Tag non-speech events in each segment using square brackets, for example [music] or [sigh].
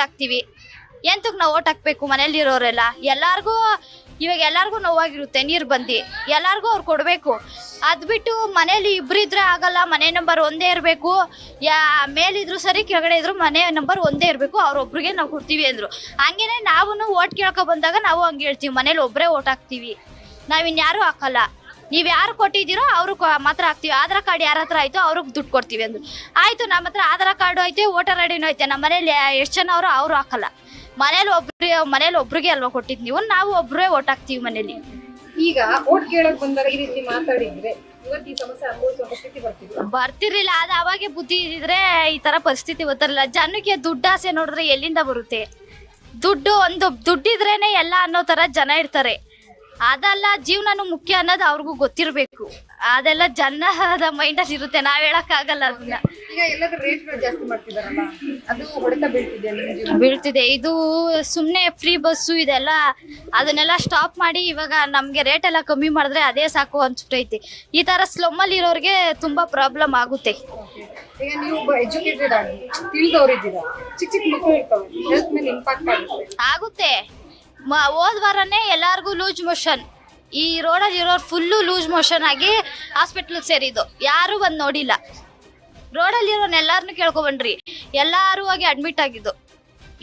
Vote ಹಾಕ್ತಿವಿ ಎಂತಕ್ ನಾವು vote ಹಾಕ್ಬೇಕು ಮನೇಲಿರೋರೆಲ್ಲ ಎಲ್ಲಾರ್ಗೂ ಇವಾಗ ಎಲ್ಲರಿಗೂ ನೋವಾಗಿರುತ್ತೆ ನೀರು ಬಂದು. ಎಲ್ಲರಿಗೂ ಅವ್ರು ಕೊಡಬೇಕು. ಅದು ಬಿಟ್ಟು ಮನೇಲಿ ಇಬ್ಬರಿದ್ರೆ ಆಗಲ್ಲ, ಮನೆ ನಂಬರ್ ಒಂದೇ ಇರಬೇಕು. ಯಾ, ಮೇಲಿದ್ರು ಸರಿ, ಕೆಳಗಡೆ ಇದ್ರು ಮನೆ ನಂಬರ್ ಒಂದೇ ಇರಬೇಕು. ಅವ್ರೊಬ್ರಿಗೆ ನಾವು ಕೊಡ್ತೀವಿ ಅಂದರು. ಹಂಗೇನೆ ನಾವು ಓಟ್ ಕೇಳ್ಕೊ ಬಂದಾಗ ನಾವು ಹಂಗೆ ಹೇಳ್ತೀವಿ. ಮನೇಲಿ ಒಬ್ಬರೇ ಓಟ್ ಹಾಕ್ತೀವಿ. ನಾವ್ ಇನ್ಯಾರು ಹಾಕಲ್ಲ. ನೀವ್ ಯಾರು ಕೊಟ್ಟಿದ್ದೀರೋ ಅವ್ರು ಮಾತ್ರ ಹಾಕ್ತೀವಿ. ಆಧಾರ್ ಕಾರ್ಡ್ ಯಾರ ಹತ್ರ ಆಯ್ತು ಅವ್ರಿಗೆ ದುಡ್ಡು ಕೊಡ್ತೀವಿ ಅಂದ್ರು. ಆಯ್ತು ನಮ್ಮ ಹತ್ರ ಆಧಾರ್ ಕಾರ್ಡು ಐತೆ ವೋಟರ್ ಐಡಿನೂ ಐತೆ ನಮ್ಮ ಮನೇಲಿ ಎಷ್ಟು ಜನ ಅವರು ಅವರು ಹಾಕಲ್ಲ. ಮನೇಲಿ ಒಬ್ರಿ ಮನೇಲಿ ಒಬ್ರಿಗೆ ಅಲ್ವಾ ಕೊಟ್ಟಿದ್ ನೀವು? ನಾವು ಒಬ್ರೇ ಓಟ್ ಹಾಕ್ತೀವಿ ಮನೇಲಿ. ಈಗ ಓಟ್ ಕೇಳಕ್ ಬಂದಾಗ ಈ ರೀತಿ ಮಾತಾಡಿದ್ರೆ ಬರ್ತಿರ್ಲಿಲ್ಲ. ಅದು ಅವಾಗೆ ಬುದ್ಧಿ ಇದ್ರೆ ಈ ತರ ಪರಿಸ್ಥಿತಿ ಗೊತ್ತಿರಲಿಲ್ಲ ಜನಕ್ಕೆ ದುಡ್ಡು ಆಸೆ ನೋಡಿದ್ರೆ ಎಲ್ಲಿಂದ ಬರುತ್ತೆ? ದುಡ್ಡು ಒಂದು ದುಡ್ಡಿದ್ರೇನೆ ಎಲ್ಲ ಅನ್ನೋ ತರ ಜನ ಇರ್ತಾರೆ. ಅದಲ್ಲ ಜೀವನನು ಮುಖ್ಯ ಅನ್ನೋದು ಅವ್ರಿಗೂ ಗೊತ್ತಿರ್ಬೇಕು. ಅದೆಲ್ಲ ಜನದ ಮೈಂಡಲ್ಲಿ ಇರುತ್ತೆ ನಾವ್ ಹೇಳಕ್ ಆಗಲ್ಲ ಅದನ್ನ. ಈಗ ಎಲ್ಲದರ ರೇಟ್ಗಳು ಜಾಸ್ತಿ ಮಾಡ್ತಿದಾರಲ್ಲ ಅದು ಹೊಡೆತ ಬೀಳ್ತಿದೆ ನಿಮ್ಮ ಜೀವನ? ಬೀಳ್ತಿದೆ. ಇದು ಸುಮ್ಮನೆ ಫ್ರೀ ಬಸ್ಸು ಇದೆಲ್ಲ ಅದನ್ನೆಲ್ಲ ಸ್ಟಾಪ್ ಮಾಡಿ ಇವಾಗ ನಮಗೆ ರೇಟ್ ಎಲ್ಲ ಕಮ್ಮಿ ಮಾಡಿದ್ರೆ ಅದೇ ಸಾಕು ಅನ್ಸ್ಬಿಟ್ಟೈತಿ ಈ ತರ ಸ್ಲಮ್ಮಲ್ಲಿ ಇರೋರಿಗೆ ತುಂಬಾ ಪ್ರಾಬ್ಲಮ್ ಆಗುತ್ತೆ. ಈಗ ನೀವು ಒಬ್ಬ ಎಜುಕೇಟೆಡ್ ಆಗಿ ತಿಳಿದವರಿದ್ದೀರಾ? ಚಿಕ್ಕ ಚಿಕ್ಕ ಮಕ್ಕಳು ಇರ್ತಾವೆ ಹೆಲ್ತ್ ಮೇಲೆ ಇಂಪ್ಯಾಕ್ಟ್ ಆಗುತ್ತೆ. ಆಗುತ್ತೆ. ಮ- ಹೋದ್ ವಾರನೇ ಎಲ್ಲಾರ್ಗೂ ಲೂಸ್ ಮೋಷನ್. ಈ ರೋಡಲ್ಲಿ ಇರೋರು ಫುಲ್ಲು ಲೂಸ್ ಮೋಷನ್ ಆಗಿ ಹಾಸ್ಪಿಟ್ಲಿಗೆ ಸೇರಿದ್ದು. ಯಾರು ಬಂದು ನೋಡಿಲ್ಲ. ರೋಡಲ್ಲಿ ಇರೋನ್ ಕೇಳ್ಕೊಬಂಡ್ರಿ ಎಲ್ಲಾರು ಹೋಗಿ ಅಡ್ಮಿಟ್ ಆಗಿದ್ದು.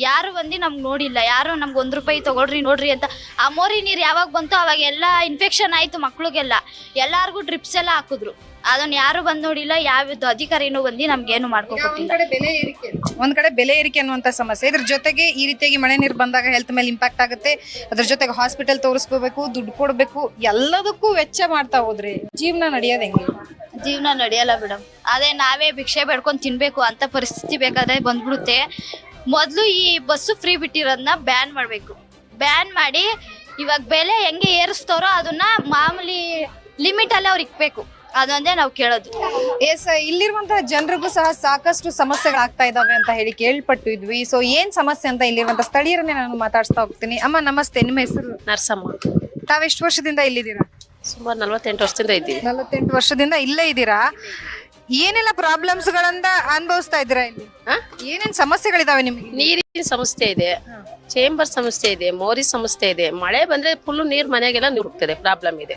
ಯಾರು ಬಂದು ನಮ್ಗೆ ನೋಡಿಲ್ಲ. ಯಾರು ನಮ್ಗೆ ಒಂದು ರೂಪಾಯಿ ತಗೊಳ್ರಿ ನೋಡ್ರಿ ಅಂತ. ಆ ಮೋರಿ ನೀರು ಯಾವಾಗ ಬಂತು ಅವಾಗ ಎಲ್ಲ ಇನ್ಫೆಕ್ಷನ್ ಆಯಿತು ಮಕ್ಳಿಗೆಲ್ಲ. ಎಲ್ಲಾರ್ಗೂ ಡ್ರಿಪ್ಸ್ ಎಲ್ಲ ಹಾಕಿದ್ರು. ಅದನ್ನ ಯಾರು ಬಂದು ನೋಡಿಲ್ಲ ಯಾವ್ದು ಅಧಿಕಾರಿನೂ ಬಂದು ನಮ್ಗೇನು ಮಾಡ್ಕೊಬೇಕು ಒಂದ್ ಮಾಡ್ಕೊಟ್ಟಿಲ್ಲ ಕಡೆ ಬೆಲೆ ಏರಿಕೆ ಒಂದ್ ಕಡೆ ಬೆಲೆ ಏರಿಕೆ ಅನ್ನುವಂತ ಸಮಸ್ಯೆ. ಇದ್ರ ಜೊತೆಗೆ ಈ ರೀತಿಯಾಗಿ ಮಳೆ ನೀರು ಬಂದಾಗ ಹೆಲ್ತ್ ಮೇಲೆ ಇಂಪ್ಯಾಕ್ಟ್ ಆಗುತ್ತೆ. ಅದ್ರ ಜೊತೆಗೆ ಹಾಸ್ಪಿಟಲ್ ತೋರಿಸ್ಕೋಬೇಕು ದುಡ್ಡು ಕೊಡ್ಬೇಕು. ಎಲ್ಲದಕ್ಕೂ ವೆಚ್ಚ ಮಾಡ್ತಾ ಹೋದ್ರಿ ಜೀವನ ನಡೆಯೋದು ಹೆಂಗೆ? ಜೀವನ ನಡೆಯಲ್ಲ ಮೇಡಮ್ ಅದೇ ನಾವೇ ಭಿಕ್ಷೆ ಬೇಡ್ಕೊಂಡು ತಿನ್ಬೇಕು ಅಂತ ಪರಿಸ್ಥಿತಿ ಬೇಕಾದ್ರೆ ಬಂದ್ಬಿಡುತ್ತೆ. ಮೊದಲು ಈ ಬಸ್ಸು ಫ್ರೀ ಬಿಟ್ಟಿರೋದನ್ನ ಬ್ಯಾನ್ ಮಾಡಬೇಕು. ಬ್ಯಾನ್ ಮಾಡಿ ಇವಾಗ ಬೆಲೆ ಹೆಂಗೆ ಏರಿಸ್ತಾರೋ ಅದನ್ನ ಮಾಮೂಲಿ ಲಿಮಿಟ್ ಅಲ್ಲಿ ಅವ್ರು ಇಕ್ಬೇಕು. ಅದೊಂದೇ ನಾವು ಕೇಳೋದು. ಎಸ್ ಇಲ್ಲಿರುವಂತಹ ಜನರಿಗೂ ಸಹ ಸಾಕಷ್ಟು ಸಮಸ್ಯೆಗಳಾಗ್ತಾ ಇದಾವೆ ಅಂತ ಹೇಳಿ ಕೇಳ್ಪಟ್ಟಿದ್ವಿ. ಸೊ ಏನ್ ಸಮಸ್ಯೆ ಅಂತ ಇಲ್ಲಿರುವಂತಹ ಸ್ಥಳೀಯರನ್ನೇ ನಾನು ಮಾತಾಡ್ತಾ ಹೋಗ್ತೀನಿ. ಅಮ್ಮ ನಮಸ್ತೆ. ನಿಮ್ಮ ಹೆಸರು? ನರ್ಸಮ್ಮ. ತಾವೆಷ್ಟು ವರ್ಷದಿಂದ ಇಲ್ಲಿದ್ದೀರಾ? ಸುಮಾರು ನಲ್ವತ್ತೆಂಟು ವರ್ಷದಿಂದ ಇದ್ದೀವಿ. ನಲವತ್ತೆಂಟು ವರ್ಷದಿಂದ ಇಲ್ಲೇ ಇದ್ದೀರಾ? ಏನೆಲ್ಲ ಪ್ರಾಬ್ಲಮ್ಸ್ ಗಳನ್ನ ಅನುಭವಿಸ್ತಾ ಇದ್ದೀರಾ ಇಲ್ಲಿ? ಹಾ? ಏನೇನ್ ಸಮಸ್ಯೆಗಳಿದಾವೆ ನಿಮ್ಗೆ? ನೀರಿನ ಸಮಸ್ಯೆ ಇದೆ ಚೇಂಬರ್ ಸಮಸ್ಯೆ ಇದೆ ಮೋರಿ ಸಮಸ್ಯೆ ಇದೆ. ಮಳೆ ಬಂದ್ರೆ ಫುಲ್ ನೀರ್ ಮನೆಗೆಲ್ಲ ನುಗ್ತದೆ ಪ್ರಾಬ್ಲಮ್ ಇದೆ.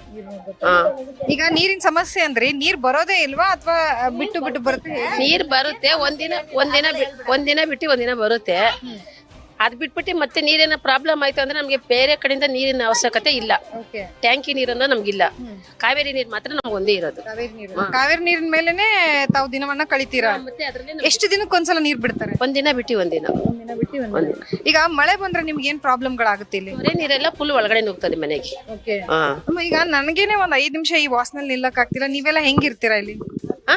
ಹಾ. ಈಗ ನೀರಿನ ಸಮಸ್ಯೆ ಅಂದ್ರೆ ನೀರ್ ಬರೋದೇ ಇಲ್ವಾ ಅಥವಾ ಬಿಟ್ಟು ಬಿಟ್ಟು ಬರುತ್ತೆ? ನೀರ್ ಬರುತ್ತೆ ಒಂದಿನ ಒಂದಿನ ಬಿ- ಒಂದಿನ ಬಿಟ್ಟು ಒಂದಿನ ಬರುತ್ತೆ. ಅದ್ ಬಿಟ್ಬಿಟ್ಟು ಮತ್ತೆ ನೀರೇನ ಪ್ರಾಬ್ಲಮ್ ಆಯ್ತು ಅಂದ್ರೆ ನಮ್ಗೆ ಬೇರೆ ಕಡೆಯಿಂದ ನೀರಿನ ಅವಶ್ಯಕತೆ ಇಲ್ಲ. ಓಕೆ ಟ್ಯಾಂಕಿ ನೀರನ್ನ ನಮ್ಗಿಲ್ಲ. ಕಾವೇರಿ ನೀರ್ ಮಾತ್ರ ನಮ್ಗೆ ಒಂದೇ ಇರೋದು. ಕಾವೇರಿ ನೀರು. ಕಾವೇರಿ ನೀರಿನ ಮೇಲೆನೆ ತಾವು ದಿನವನ್ನ ಕಳಿತೀರಾ? ಮತ್ತೆ ಅದ್ರಲ್ಲಿ ಎಷ್ಟು ದಿನಕ್ಕೊಂದ್ಸಲ ನೀರ್ ಬಿಡ್ತಾರೆ? ಒಂದಿನ ಬಿಟ್ಟು ಒಂದಿನ ಒಂದಿನ ಈಗ ಮಳೆ ಬಂದ್ರೆ ನಿಮ್ಗೆ ಏನ್ ಪ್ರಾಬ್ಲಮ್ಗಳಾಗುತ್ತೆ ಇಲ್ಲಿ? ಮಳೆ ನೀರೆಲ್ಲ ಫುಲ್ ಒಳಗಡೆ ನುಗ್ತದೆ ಮನೆಗೆ. ಓಕೆ ಅಮ್ಮ ಈಗ ನನಗೇನೆ ಒಂದ್ ಐದ್ ನಿಮಿಷ ಈ ವಾಸ್ನಲ್ಲಿ ನಿಲ್ಲಕ್ ಆಗ್ತಿಲ್ಲ ನೀವೆಲ್ಲ ಹೆಂಗಿರ್ತೀರಾ ಇಲ್ಲಿ? ಹಾ?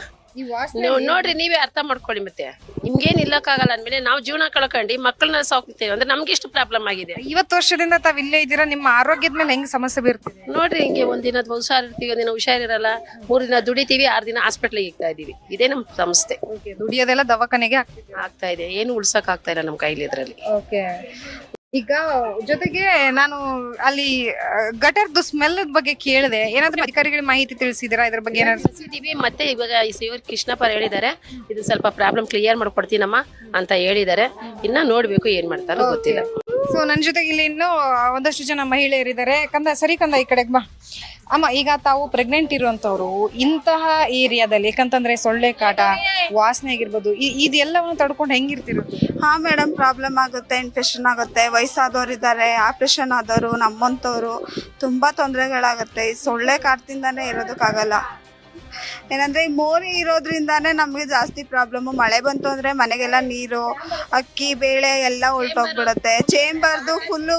ನೀವು ನೋಡ್ರಿ ನೀವೇ ಅರ್ಥ ಮಾಡ್ಕೊಳ್ಳಿ ಮತ್ತೆ. ನಿಮ್ಗೇನ್ ಇಲ್ಲಕ್ಕಾಗಲ್ಲ ಅಂದ್ಮೇಲೆ ನಾವು ಜೀವನ ಕಳ್ಕೊಂಡು ಮಕ್ಕಳನ್ನ ಸಾಕ್ತೇವೆ ಅಂದ್ರೆ ನಮ್ಗೆ ಇಷ್ಟು ಪ್ರಾಬ್ಲಮ್ ಆಗಿದೆ. ಇವತ್ತು ವರ್ಷದಿಂದ ತಾವ್ ಇಲ್ಲೇ ಇದ್ದೀರಾ ನಿಮ್ಮ ಆರೋಗ್ಯದ ಮೇಲೆ ಹೆಂಗ್ ಸಮಸ್ಯೆ ಬೀರ್ತಿದೆ? ನೋಡ್ರಿ ಹಿಂಗೆ ಒಂದಿನ ಹುಷಾರಿರ್ತೀವಿ ಒಂದಿನ ಹುಷಾರಿರಲ್ಲ ಮೂರ್ ದಿನ ದುಡಿತೀವಿ ಆರ್ ದಿನ ಹಾಸ್ಪಿಟ್ಲಿಗೆ ಇಕ್ತಾ ಇದೀವಿ. ಇದೇ ನಮ್ ಸಂಸ್ಥೆ ದುಡಿಯೋದೆಲ್ಲ ದವಾಖಾನೆಗೆ ಆಗ್ತಾ ಇದೆ ಏನು ಉಳ್ಸಕ್ ಆಗ್ತಾ ಇಲ್ಲ ನಮ್ ಕೈಲಿ ಇದ್ರಲ್ಲಿ. ಓಕೆ ಈಗ ಜೊತೆಗೆ ನಾನು ಅಲ್ಲಿ ಗಟರ್ದು ಸ್ಮೆಲ್ ಬಗ್ಗೆ ಕೇಳಿದೆ. ಏನಾದ್ರೂ ಅಧಿಕಾರಿಗಳ ಮಾಹಿತಿ ತಿಳಿಸಿದಿರಾ? ಇದ್ರ ಬಗ್ಗೆ ಏನಾದ್ರು? ಮತ್ತೆ ಇವಾಗ ಈ ಇವ್ರು ಕೃಷ್ಣಪ್ಪ ಹೇಳಿದ್ದಾರೆ. ಇದು ಸ್ವಲ್ಪ ಪ್ರಾಬ್ಲಮ್ ಕ್ಲಿಯರ್ ಮಾಡ್ಕೊಡ್ತೀನಮ್ಮ ಅಂತ ಹೇಳಿದ್ದಾರೆ. ಇನ್ನ ನೋಡ್ಬೇಕು ಏನ್ ಮಾಡ್ತಾರೋ ಗೊತ್ತಿಲ್ಲ. ಸೊ ನನ್ನ ಜೊತೆಗೆ ಇಲ್ಲಿ ಇನ್ನೂ ಒಂದಷ್ಟು ಜನ ಮಹಿಳೆಯರಿದ್ದಾರೆ. ಕಂದ, ಸರಿ ಕಂದ, ಈ ಕಡೆಗೆ ಬಾ. ಅಮ್ಮ, ಈಗ ತಾವು ಪ್ರೆಗ್ನೆಂಟ್ ಇರುವಂತವ್ರು ಇಂತಹ ಏರಿಯಾದಲ್ಲಿ, ಯಾಕಂತಂದ್ರೆ ಸೊಳ್ಳೆ ಕಾಟ, ವಾಸನೆ ಆಗಿರ್ಬೋದು ಇದೆಲ್ಲವನ್ನು ತಡ್ಕೊಂಡು ಹೆಂಗಿರ್ತಿರೋ? ಹಾ ಮೇಡಮ್ ಪ್ರಾಬ್ಲಮ್ ಆಗುತ್ತೆ ಇನ್ಫೆಕ್ಷನ್ ಆಗುತ್ತೆ. ವಯಸ್ಸಾದವ್ರು ಇದ್ದಾರೆ ಆಪ್ರೇಷನ್ ಆದವರು, ನಮ್ಮಂಥವ್ರು, ತುಂಬಾ ತೊಂದರೆಗಳಾಗುತ್ತೆ. ಈ ಸೊಳ್ಳೆ ಕಾಟದಿಂದಾನೇ ಇರೋದಕ್ಕಾಗಲ್ಲ. ಏನಂದ್ರೆ ಈ ಮೋರಿ ಇರೋದ್ರಿಂದಾನೇ ನಮಗೆ ಜಾಸ್ತಿ ಪ್ರಾಬ್ಲಮ್ ಮಳೆ ಬಂತು ಅಂದ್ರೆ ಮನೆಗೆಲ್ಲ ನೀರು ಅಕ್ಕಿ ಬೇಳೆ ಎಲ್ಲ ಹೊಲ್ಟೋಗ್ಬಿಡುತ್ತೆ ಚೇಂಬರ್ದು ಫುಲ್ಲು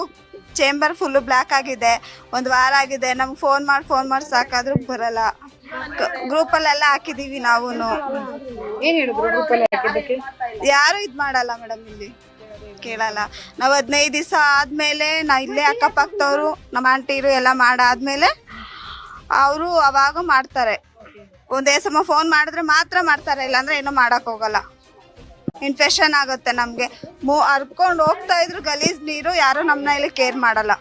ಚೇಂಬರ್ ಫುಲ್ಲು ಬ್ಲ್ಯಾಕ್ ಆಗಿದೆ. ಒಂದು ವಾರ ಆಗಿದೆ. ನಮ್ಗೆ ಫೋನ್ ಮಾಡಿ ಫೋನ್ ಮಾಡಿ ಸಾಕಾದ್ರೂ ಬರಲ್ಲ. ಗ್ರೂಪಲ್ಲೆಲ್ಲ ಹಾಕಿದೀವಿ ನಾವು ಏನ್ ಹೇಳಿದ್ರು ಗ್ರೂಪಲ್ಲಿ ಹಾಕಿದ್ದಕ್ಕೆ? ಯಾರು ಇದು ಮಾಡಲ್ಲ ಮೇಡಮ್ ಇಲ್ಲಿ. ಕೇಳಲ್ಲ. ನಾವು ಹದಿನೈದು ದಿವಸ ಆದಮೇಲೆ ನಾ ಇಲ್ಲೇ ಅಕ್ಕಪಕ್ಕದವರು ನಮ್ಮ ಆಂಟಿರು ಎಲ್ಲ ಮಾಡಾದ್ಮೇಲೆ ಅವರು ಅವಾಗ ಮಾಡ್ತಾರೆ. ಒಂದೇ ಸಮ ಫೋನ್ ಮಾಡಿದ್ರೆ ಮಾತ್ರ ಮಾಡ್ತಾರೆ ಇಲ್ಲಾಂದ್ರೆ ಏನೂ ಮಾಡಕ್ ಹೋಗಲ್ಲ. ಇನ್ಫೆಕ್ಷನ್ ಆಗುತ್ತೆ ನಮಗೆ. ಮೂ ಹರ್ಕೊಂಡು ಹೋಗ್ತಾ ಇದ್ರು ಗಲೀಜ್ ನೀರು ಯಾರು ನಮ್ಮನ್ನ ಇಲ್ಲಿ ಕೇರ್ ಮಾಡಲ್ಲ.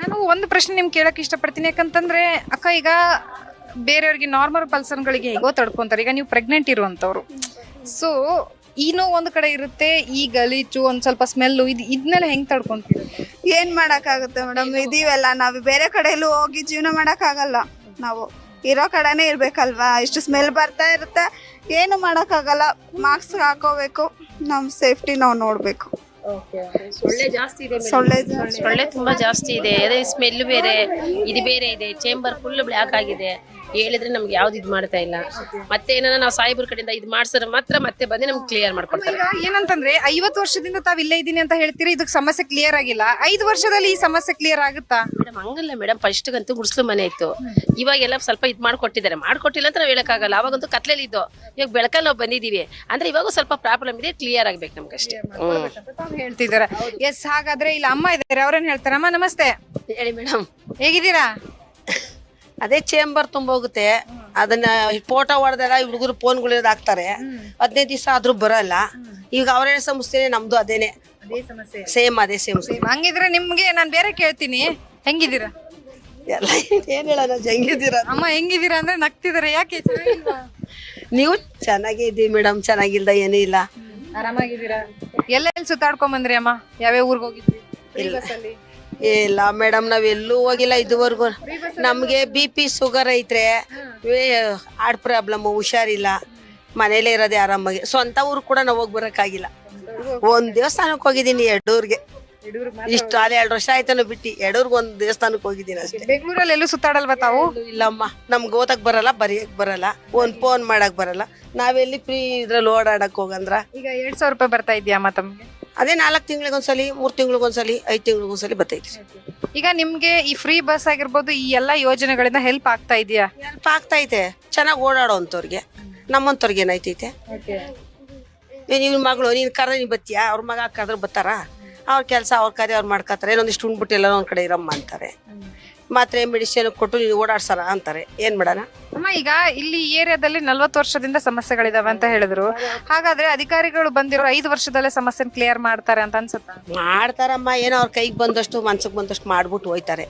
ನಾನು ಒಂದು ಪ್ರಶ್ನೆ ನಿಮ್ಗೆ ಕೇಳಕ್ ಇಷ್ಟಪಡ್ತೀನಿ. ಯಾಕಂತಂದ್ರೆ ಅಕ್ಕ ಈಗ ಬೇರೆಯವ್ರಿಗೆ ನಾರ್ಮಲ್ ಪಲ್ಸನ್ಗಳಿಗೆ ಹೇಗೋ ತಡ್ಕೊಂತಾರೆ. ಈಗ ನೀವು ಪ್ರೆಗ್ನೆಂಟ್ ಇರುವಂತವ್ರು ಸೊ ಇನ್ನೂ ಒಂದು ಕಡೆ ಇರುತ್ತೆ ಈ ಗಲೀಜು ಒಂದ್ ಸ್ವಲ್ಪ ಸ್ಮೆಲ್ಲು ಇದು ಇದನ್ನೆಲ್ಲ ಹೆಂಗ್ ತಡ್ಕೊಂತೀವಿ ಏನ್ ಮಾಡೋಕ್ಕಾಗುತ್ತೆ ಮೇಡಮ್ ಇದೀವಲ್ಲ ನಾವು ಬೇರೆ ಕಡೆಯಲ್ಲೂ ಹೋಗಿ ಜೀವನ ಮಾಡಕ್ಕಾಗಲ್ಲ ನಾವು. ಇರೋ ಕಡೆನೇ ಇರಬೇಕಲ್ವಾ? ಇಷ್ಟು ಸ್ಮೆಲ್ ಬರ್ತಾ ಇರುತ್ತೆ. ಏನು ಮಾಡೋಕ್ಕಾಗಲ್ಲ. ಮಾಸ್ಕ್ ಹಾಕೋಬೇಕು. ನಮ್ಮ ಸೇಫ್ಟಿ ನಾವು ನೋಡಬೇಕು. ಸೊಳ್ಳೆ ಜಾಸ್ತಿ ಇದೆ ಸೊಳ್ಳೆ ಸೊಳ್ಳೆ ತುಂಬಾ ಜಾಸ್ತಿ ಇದೆ. ಅದೇ ಸ್ಮೆಲ್ ಬೇರೆ ಇದು ಬೇರೆ ಇದೆ. ಚೇಂಬರ್ ಫುಲ್ ಬ್ಲ್ಯಾಕ್ ಆಗಿದೆ. ಹೇಳಿದ್ರೆ ನಮ್ಗೆ ಯಾವ್ದು ಇದು ಮಾಡ್ತಾ ಇಲ್ಲ. ಮತ್ತೆ ಏನಾರ ನಾವು ಸಾಯಿಬ್ರ ಕಡೆಯಿಂದ ಇದು ಮಾಡ್ಸಿದ್ರೆ ಮಾತ್ರ ಮತ್ತೆ ಬಂದು ನಮ್ಗೆ ಕ್ಲಿಯರ್ ಮಾಡ್ಕೊಡ್ತಾರೆ. ಈಗ ಏನಂತಂದ್ರೆ ಐವತ್ತು ವರ್ಷದಿಂದ ತಾವ್ ಇಲ್ಲೇ ಇದೀನಿ ಅಂತ ಹೇಳ್ತೀರಿ? ಇದಕ್ಕೆ ಸಮಸ್ಯೆ ಕ್ಲಿಯರ್ ಆಗಿಲ್ಲ. ಐದು ವರ್ಷದಲ್ಲಿ ಈ ಸಮಸ್ಯೆ ಕ್ಲಿಯರ್ ಆಗುತ್ತಾ? ಮೇಡಮ್ ಹಂಗಲ್ಲ ಮೇಡಮ್ ಫಸ್ಟ್ ಗಂತೂ ಗುಡ್ಸ್ಲು ಮನೆ ಇತ್ತು. ಇವಾಗೆಲ್ಲ ಸ್ವಲ್ಪ ಇದು ಮಾಡ್ಕೊಟ್ಟಿದ್ದಾರೆ. ಮಾಡ್ಕೊಟ್ಟಿಲ್ಲ ಅಂತ ನಾವು ಹೇಳಕ್ಕಾಗಲ್ಲ. ಅವಾಗಂತೂ ಕತ್ಲೆಲಿ ಇದ್ದು ಇವಾಗ ಬೆಳಕಲ್ಲಿ ನಾವು ಬಂದಿದೀವಿ ಅಂದ್ರೆ ಇವಾಗ ಸ್ವಲ್ಪ ಪ್ರಾಬ್ಲಮ್ ಇದೆ. ಕ್ಲಿಯರ್ ಆಗ್ಬೇಕು ನಮ್ಗೆ ಅಷ್ಟೇ ಹ್ಮ್ ತಾವ್ ಎಸ್ ಹಾಗಾದ್ರೆ ಇಲ್ಲಿ ಅಮ್ಮ ಇದಾರೆ ಅವ್ರೇನ್ ಹೇಳ್ತಾರಮ್ಮ? ನಮಸ್ತೆ. ಹೇಳಿ ಮೇಡಮ್ ಹೇಗಿದ್ದೀರಾ? ಅದೇ ಚೇಂಬರ್ ತುಂಬೋಗುತ್ತೆ. ಅದನ್ನ ಫೋಟೋ ಹೊಡೆದಾಗ ಹುಡುಗರು ಫೋನ್ಗಳು ಹಾಕ್ತಾರೆ. ಹದಿನೈದು ದಿವಸ ಆದ್ರೂ ಬರಲ್ಲ. ಈಗ ಅವರೇ ಸಂಸ್ಥೆನೆ ನಮ್ದು ಅದೇನೆ. ಅದೇ ಸಮಸ್ಯೆ. ಸೇಮ್ ಅದೇ ಸೇಮ್ ಹಂಗಿದ್ರೆ ನಿಮ್ಗೆ ನಾನ್ ಬೇರೆ ಕೇಳ್ತೀನಿ. ಹೆಂಗಿದ್ದೀರಾ? ಎಲ್ಲ ಏನ್ ಹೇಳೋಣ ಹೆಂಗಿದ್ದೀರ? ಅಮ್ಮ ಹೆಂಗಿದ್ದೀರಾ ಅಂದ್ರೆ ನಗ್ತಿದಾರೆ. ಯಾಕೆ ಚೆನ್ನಾಗಿಲ್ವಾ? ನೀವು ಚೆನ್ನಾಗೇ ಇದ್ದೀವಿ ಮೇಡಮ್ ಚೆನ್ನಾಗಿಲ್ದ ಏನೂ ಇಲ್ಲ. ಆರಾಮಾಗಿದ್ದೀರಾ? ಎಲ್ಲೆಲ್ಲಿ ಸುತ್ತಾಡ್ಕೊಂಡ್ ಬಂದ್ರಿ ಅಮ್ಮ? ಯಾವ್ಯಾವ ಊರಿಗೆ ಹೋಗಿದ್ರಿ? ಬಸ್ ಅಲ್ಲಿ? ಇಲ್ಲ ಮೇಡಮ್ ನಾವ್ ಎಲ್ಲೂ ಹೋಗಿಲ್ಲ ಇದುವರೆಗೂ. ನಮ್ಗೆ ಬಿ ಪಿ ಶುಗರ್ ಐತ್ರೆ. ಹಾರ್ಟ್ ಪ್ರಾಬ್ಲಮ್ ಹುಷಾರಿಲ್ಲ. ಮನೇಲೇ ಇರೋದೇ ಆರಾಮಾಗಿ. ಸ್ವಂತ ಊರು ಕೂಡ ನಾವು ಹೋಗಿ ಬರಕ್ಕಾಗಿಲ್ಲ. ಒಂದ್ ದೇವಸ್ಥಾನಕ್ ಹೋಗಿದ್ದೀನಿ ಎಡೂರ್ಗೆ. ಇಷ್ಟು ಅಲ್ಲಿ ಎರಡು ವರ್ಷ ಆಯ್ತಾನು ಬಿಟ್ಟು. ಎಡೂರ್ಗೆ ಒಂದ್ ದೇವಸ್ಥಾನಕ್ ಹೋಗಿದ್ದೀನಿ ಅಷ್ಟೇ. ಬೆಂಗಳೂರಲ್ಲಿ ಎಲ್ಲೂ ಸುತ್ತಾಡಲ್ವಾ ತಾವು? ಇಲ್ಲಮ್ಮ. ನಮ್ಗೆ ಓದಕ್ ಬರಲ್ಲ ಬರೆಯಕ್ ಬರಲ್ಲ. ಒಂದ್ ಫೋನ್ ಮಾಡಕ್ ಬರಲ್ಲ. ನಾವೆಲ್ಲಿ ಫ್ರೀ ಇದ್ರಲ್ಲಿ ಓಡಾಡಕ್ ಹೋಗಂದ್ರ? ಈಗ ಎರಡ್ ಸಾವಿರ ರೂಪಾಯಿ ಬರ್ತಾ ಇದೆಯಾ ತಮ್ಗೆ? ಅದೇ ನಾಲ್ಕು ತಿಂಗಳಿಗೊಂದ್ಸಲಿ ಮೂರ್ ತಿಂಗಳಿಗೊಂದ್ಸಲಿ ಐದು ತಿಂಗಳಿಗೊಂದ್ಸಲಿ ಬರ್ತೈತಿ ಈಗ ನಿಮ್ಗೆ ಈ ಫ್ರೀ ಬಸ್ ಆಗಿರ್ಬೋದು ಈ ಎಲ್ಲಾ ಯೋಜನೆಗಳಿಂದ ಹೆಲ್ಪ್ ಆಗ್ತಾ ಇದೆಯಾ? ಹೆಲ್ಪ್ ಆಗ್ತೈತೆ ಚೆನ್ನಾಗಿ ಓಡಾಡೋ ಅಂಥವ್ರಿಗೆ ನಮ್ಮಂಥವ್ರಿಗೆ ಏನಾಯ್ತೈತೆ? ನೀನ್ ಮಗಳು ನೀನ್ ಕರೆದ್ರೆ ನೀನ್ ಬತ್ತೀಯಾ? ಅವ್ರ ಮಗ ಕರೆದ್ರೆ ಬತ್ತಾರ ಅವ್ರ ಕೆಲಸ ಅವ್ರ ಕಾರ್ಯ ಅವ್ರು ಮಾಡ್ಕೊತಾರೆ. ಏನೊಂದಿಷ್ಟು ಉಂಡ್ಬಿಟ್ಟು ಎಲ್ಲ ಒಂದ್ ಕಡೆ ಇರಮ್ಮ ಅಂತಾರೆ. ಮಾತ್ರೆ ಮೆಡಿಸಿನ್ ಕೊಟ್ಟು ನೀವು ಓಡಾಡ್ಸಾರ ಅಂತಾರೆ. ಏನ್ ಮಾಡೋಣ? ಅಮ್ಮ ಈಗ ಇಲ್ಲಿ ಈ ಏರಿಯಾದಲ್ಲಿ ನಲ್ವತ್ತು ವರ್ಷದಿಂದ ಸಮಸ್ಯೆಗಳಿದಾವೆ ಅಂತ ಹೇಳಿದ್ರು. ಹಾಗಾದ್ರೆ ಅಧಿಕಾರಿಗಳು ಬಂದಿರೋ ಐದು ವರ್ಷದಲ್ಲೇ ಸಮಸ್ಯೆ ಕ್ಲಿಯರ್ ಮಾಡ್ತಾರೆ ಅಂತ ಅನ್ಸುತ್ತಾ? ಮಾಡ್ತಾರಮ್ಮ ಏನೋ ಅವ್ರ ಕೈಗೆ ಬಂದಷ್ಟು ಮನ್ಸಿಗೆ ಬಂದಷ್ಟು ಮಾಡ್ಬಿಟ್ಟು ಹೋಯ್ತಾರೆ.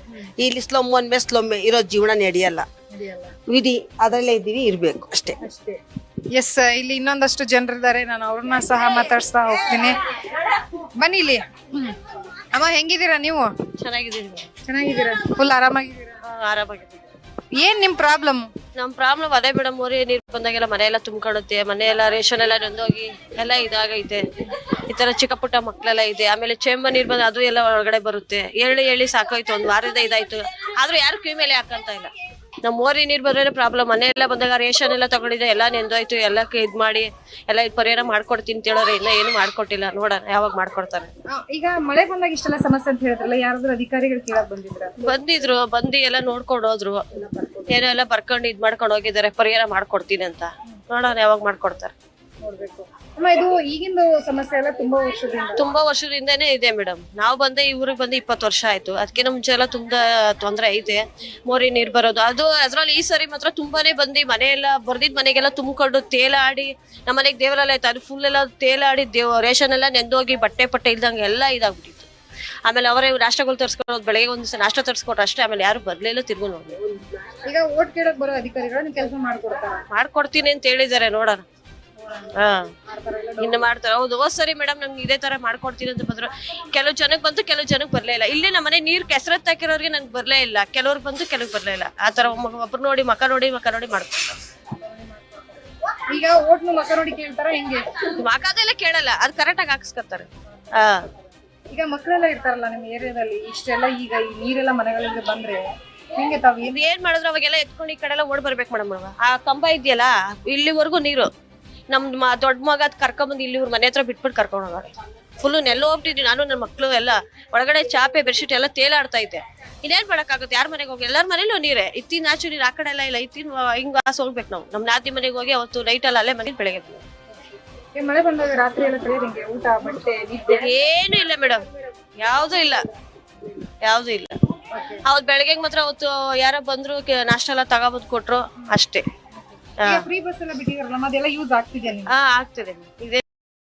ಇಲ್ಲಿ ಸ್ಲೊಮ್ ಒಮ್ಮೆ ಸ್ಲೊಮ್ಮೆ ಇರೋ ಜೀವನ ನಡೆಯಲ್ಲ. ವಿಧಿ ಅದರಲ್ಲೇ ಇದ್ದೀವಿ ಇರ್ಬೇಕು ಅಷ್ಟೇ. ಎಸ್ ಇಲ್ಲಿ ಇನ್ನೊಂದಷ್ಟು ಜನರಿದ್ದಾರೆ ನಾನು ಅವ್ರನ್ನ ಸಹ ಮಾತಾಡ್ಸ್ತಾ ಹೋಗ್ತೀನಿ. ಬನ್ನಿ ಇಲ್ಲಿ. ಅಮ್ಮ ಹೆಂಗಿದ್ದೀರಾ ನೀವು? ಚೆನ್ನಾಗಿದ್ದೀವಿ ಚೆನ್ನಾಗಿದ್ದೀರಾ? ಫುಲ್ ಆರಾಮಾಗಿದ್ದೀರಾ? ಆರಾಮಾಗಿದ್ದೀವಿ ಏನ್ ನಿಮ್ ಪ್ರಾಬ್ಲಮ್ ನಮ್ ಪ್ರಾಬ್ಲಮ್ ಅದೇ ಮೇಡಮ್ ಊರಿ ನೀರು ಬಂದಾಗೆಲ್ಲ ಮನೆ ಎಲ್ಲ ತುಂಬ್ಕೊಳುತ್ತೆ ಮನೆ ಎಲ್ಲ ರೇಷನ್ ಎಲ್ಲ ನೊಂದೋಗಿ ಎಲ್ಲ ಇದಾಗೈತೆ. ಈ ತರ ಚಿಕ್ಕ ಪುಟ್ಟ ಮಕ್ಳೆಲ್ಲ ಇದೆ. ಆಮೇಲೆ ಚೇಂಬರ್ ನೀರ್ ಬಂದ ಅದು ಎಲ್ಲ ಒಳಗಡೆ ಬರುತ್ತೆ. ಎಳ್ಳಿ ಎಳ್ಳಿ ಸಾಕಾಯ್ತು ಒಂದ್ ವಾರದ ಇದಾಯ್ತು. ಆದ್ರೂ ಯಾರು ಕ್ಯೂ ಮೇಲೆ ಹಾಕಂತ ಇಲ್ಲ. ನಮ್ ಓರಿ ನೀರು ಬಂದ್ರೆ ಪ್ರಾಬ್ಲಮ್ ಮನೆ ಎಲ್ಲ ಬಂದಾಗ ರೇಷನ್ ಎಲ್ಲ ತಗೊಂಡಿದ್ದೆ ಎಲ್ಲ ನೆಂದೋಯ್ತು ಎಲ್ಲ ಇದ್ ಮಾಡಿ ಎಲ್ಲ ಇದ್ ಪರಿಹಾರ ಮಾಡ್ಕೊಡ್ತೀನಿ ಅಂತ ಹೇಳೋರೆ ಇನ್ನ ಏನು ಮಾಡ್ಕೊಟ್ಟಿಲ್ಲ. ನೋಡೋಣ ಯಾವಾಗ ಮಾಡ್ಕೊಡ್ತಾರೆ. ಈಗ ಮಳೆ ಬಂದಾಗ ಇಷ್ಟೆಲ್ಲ ಸಮಸ್ಯೆ ಅಂತ ಹೇಳಿದ್ರಲ್ಲ ಯಾರಾದ್ರೂ ಅಧಿಕಾರಿಗಳು ಕೇಳಕ್ ಬಂದಿದ್ರ? ಬಂದಿದ್ರು ಬಂದು ಎಲ್ಲ ನೋಡ್ಕೊಂಡು ಹೋದ್ರು. ಏನೋ ಎಲ್ಲ ಬರ್ಕೊಂಡು ಇದ್ ಮಾಡ್ಕೊಂಡು ಹೋಗಿದ್ದಾರೆ ಪರಿಹಾರ ಮಾಡ್ಕೊಡ್ತೀನಿ ಅಂತ. ನೋಡೋಣ ಯಾವಾಗ ಮಾಡ್ಕೊಡ್ತಾರೆ. ಅಮ್ಮ ಇದು ಈಗಿಂದು ಸಮಸ್ಯೆ ಎಲ್ಲ ತುಂಬಾ ವರ್ಷದಿಂದ ತುಂಬಾ ವರ್ಷದಿಂದನೇ ಇದೆ ಮೇಡಮ್ ನಾವು ಬಂದೆ ಈ ಊರಿಗೆ ಬಂದು ಇಪ್ಪತ್ತು ವರ್ಷ ಆಯ್ತು. ಅದಕ್ಕಿಂತ ಮುಂಚೆ ಎಲ್ಲ ತುಂಬಾ ತೊಂದರೆ ಐತೆ. ಮೋರಿ ನೀರ್ ಬರೋದು. ಅದು ಅದ್ರಲ್ಲಿ ಈ ಸರಿ ಮಾತ್ರ ತುಂಬಾನೇ ಬಂದು ಮನೆ ಎಲ್ಲ ಬರ್ದಿದ್ ಮನೆಗೆಲ್ಲ ತುಂಬಿಕೊಂಡು ತೇಲಾಡಿ ನಮ್ಮ ಮನೆಗೆ ದೇವರೆಲ್ಲ ಆಯ್ತು. ಅದು ಫುಲ್ ಎಲ್ಲ ತೇಲಾಡಿ ದೇವ ರೇಷನ್ ಎಲ್ಲ ನೆಂದೋಗಿ ಬಟ್ಟೆ ಪಟ್ಟೆ ಇಲ್ದಂಗೆ ಎಲ್ಲ ಇದಾಗ್ಬಿಟ್ಟಿತ್ತು. ಆಮೇಲೆ ಅವರೇ ನಾಷ್ಟಗಳು ತರ್ಸ್ಕೊಂಡು ಬೆಳಗ್ಗೆ ಒಂದು ನಾಷ್ಟ ತರ್ಸ್ಕೊಟ್ರೆ ಅಷ್ಟೇ. ಆಮೇಲೆ ಯಾರು ಬರ್ಲಿಲ್ಲ ತಿರ್ಗು ನೋಡಿ ಈಗ ಓಟ್ ಕೇಳಕ್ ಬರೋ ಅಧಿಕಾರಿಗಳು ಕೆಲಸ ಮಾಡ್ಕೊಡ್ತಾರೆ. ಮಾಡ್ಕೊಡ್ತೀನಿ ಅಂತ ಹೇಳಿದ್ದಾರೆ ನೋಡೋಣ. ಹಾ. ಇನ್ನು ಮಾಡ್ತಾರೆ. ಹೌದು. ಓ ಸರಿ ಮೇಡಮ್ ನಂಗೆ ಇದೇ ತರ ಮಾಡ್ಕೊಡ್ತೀನಿ ಅಂತ ಬಂದ್ರು. ಕೆಲವು ಜನಕ್ಕೆ ಬಂತು ಕೆಲವು ಜನಕ್ಕೆ ಬರ್ಲೇ ಇಲ್ಲ. ಇಲ್ಲಿ ನಮ್ಮನೆ ನೀರ್ ಕೆಸರತ್ ಹಾಕಿರೋರಿಗೆ ನಂಗೆ ಬರ್ಲೇ ಇಲ್ಲ. ಕೆಲವ್ರು ಬಂತು ಕೆಲವ್ ಬರ್ಲೇ ಇಲ್ಲ. ಆ ತರ ಒಬ್ರು ನೋಡಿ ಮಕ ನೋಡಿ ಮಕ ನೋಡಿ ಮಾಡ್ತಾರೆ. ಈಗ ಓಟ್ನು ಮಕ ನೋಡಿ ಕೇಳ್ತಾರ ಹೆಂಗೆ? ಮಕದೆಲ್ಲ ಕೇಳಲ್ಲ. ಅದು ಕರೆಕ್ಟಾಗಿ ಹಾಕಿಸ್ಕೊತಾರೆ. ಹಾ. ಈಗ ಮಕ್ಕಳೆಲ್ಲ ಇರ್ತಾರಲ್ಲ ನಿಮ್ಮ ಏರಿಯಾದಲ್ಲಿ ಇಷ್ಟೆಲ್ಲ ಈಗ ಈ ನೀರೆಲ್ಲ ಮನೆಗಳಿಗೆ ಬಂದ್ರೆ ಹೆಂಗೆ ತಾವ್ ಏನ್ ಮಾಡಿದ್ರು ಅವಾಗೆಲ್ಲ ಎತ್ಕೊಂಡು ಈ ಕಡೆ ಎಲ್ಲ ಓಡ್ ಬರ್ಬೇಕು ಮೇಡಮ್ ಆ ಕಂಬ ಇದೆಯಲ್ಲ ಇಲ್ಲಿವರೆಗೂ ನೀರು. ನಮ್ ಮ- ದೊಡ್ಡ ಮಗ ಅದ್ ಕರ್ಕೊಂಬಂದು ಇಲ್ಲಿ ಇವ್ರ ಮನೆ ಹತ್ರ ಬಿಟ್ಬಿಟ್ಟು ಕರ್ಕೊಂಡು ಹೋಗೋರು. ಫುಲ್ಲು ನೆಲ್ಲ ಹೋಗ್ಬಿಟ್ಟಿದ್ವಿ ನಾನು ನನ್ನ ಮಕ್ಳು ಎಲ್ಲ ಒಳಗಡೆ ಚಾಪೆ ಬೆಡ್ಶೀಟ್ ಎಲ್ಲ ತೇಲಾಡ್ತಾ ಇದ್ದೆ. ಇನ್ನೇನ್ ಮಾಡಕ್ಕಾಗುತ್ತೆ? ಯಾರ ಮನೆಗೆ ಹೋಗಿ? ಎಲ್ಲರ ಮನೇಲೂ ನೀರೇ. ಇತ್ತಿನ ಆಚು ನೀರು ಆ ಕಡೆ ಎಲ್ಲ ಇಲ್ಲ. ಇತ್ತಿನ ಹಿಂಗ್ ಆಸೆ ಹೋಗ್ಬೇಕು ನಾವು. ನಮ್ ನಾದಿ ಮನೆಗೆ ಹೋಗಿ ಅವತ್ತು ನೈಟ್ ಅಲ್ಲಿ ಅಲ್ಲೇ ಮನೇಲಿ ಬೆಳಗ್ಗೆ ಬಂದ್ವಿ. ಈ ಮಳೆ ಬಂದಾಗ ರಾತ್ರಿ ಎಲ್ಲ ಪ್ರೇಯರ್ ಹಿಂಗೆ ಊಟ ಬಟ್ಟೆ ನಿದ್ದೆ? ಏನು ಇಲ್ಲ ಮೇಡಮ್. ಯಾವ್ದು ಇಲ್ಲ. ಯಾವ್ದು ಇಲ್ಲ. ಅವತ್ತು ಬೆಳಗ್ಗೆ ಮಾತ್ರ ಅವತ್ತು ಯಾರೋ ಬಂದ್ರು ನಾಷ್ಟ ಎಲ್ಲ ತಗೊಬಂದು ಕೊಟ್ರು. ಅಷ್ಟೇ. ಫ್ರೀ ಬಸ್ ಎಲ್ಲ ಬಿಟ್ಟಿದಾರಲ್ಲ ಅದೆಲ್ಲ ಯೂಸ್ ಆಗ್ತಿದೆ ಹಾ ಆಗ್ತದೆ. ಇದೇ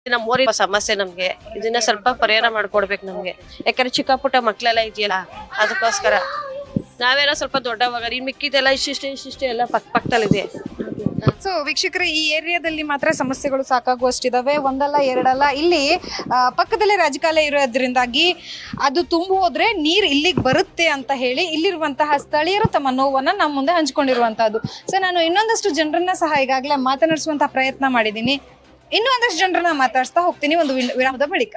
ನಮ್ಮ ಊರಿನ ಸಮಸ್ಯೆ ನಮ್ಗೆ. ಇದನ್ನ ಸ್ವಲ್ಪ ಪರಿಹಾರ ಮಾಡ್ಕೊಡ್ಬೇಕು ನಮ್ಗೆ. ಯಾಕಂದ್ರೆ ಚಿಕ್ಕ ಪುಟ್ಟ ಮಕ್ಳೆಲ್ಲ ಇದೆಯಲ್ಲ ಅದಕ್ಕೋಸ್ಕರ. ನಾವೇನೋ ಸ್ವಲ್ಪ ದೊಡ್ಡವಾಗ ಇನ್ ಮಿಕ್ಕಿದೆಲ್ಲ ಇಷ್ಟಿಷ್ಟೇ ಇಷ್ಟಿಷ್ಟೇ ಎಲ್ಲ ಪಕ್ಕ ಪಕ್ಕದಲ್ಲಿದೆ ಸೊ ವೀಕ್ಷಕರೇ, ಈ ಏರಿಯಾದಲ್ಲಿ ಮಾತ್ರ ಸಮಸ್ಯೆಗಳು ಸಾಕಾಗುವಷ್ಟಿದಾವೆ. ಒಂದಲ್ಲ, ಎರಡಲ್ಲ, ಇಲ್ಲಿ ಪಕ್ಕದಲ್ಲೇ ರಾಜಕಾಲ ಇರೋದ್ರಿಂದಾಗಿ ಅದು ತುಂಬ ಹೋದ್ರೆ ನೀರು ಇಲ್ಲಿಗೆ ಬರುತ್ತೆ ಅಂತ ಹೇಳಿ ಇಲ್ಲಿರುವಂತಹ ಸ್ಥಳೀಯರು ತಮ್ಮ ನೋವನ್ನ ನಮ್ಮ ಮುಂದೆ ಹಂಚ್ಕೊಂಡಿರುವಂತಹದ್ದು. ಸೊ ನಾನು ಇನ್ನೊಂದಷ್ಟು ಜನರನ್ನ ಸಹ ಈಗಾಗಲೇ ಮಾತನಾಡಿಸುವಂತಹ ಪ್ರಯತ್ನ ಮಾಡಿದ್ದೀನಿ. ಇನ್ನೂ ಒಂದಷ್ಟು ಜನರನ್ನ ಮಾತಾಡಿಸ್ತಾ ಹೋಗ್ತೀನಿ. ಒಂದು ವಿರಾಮದ ಬಳಿಕ.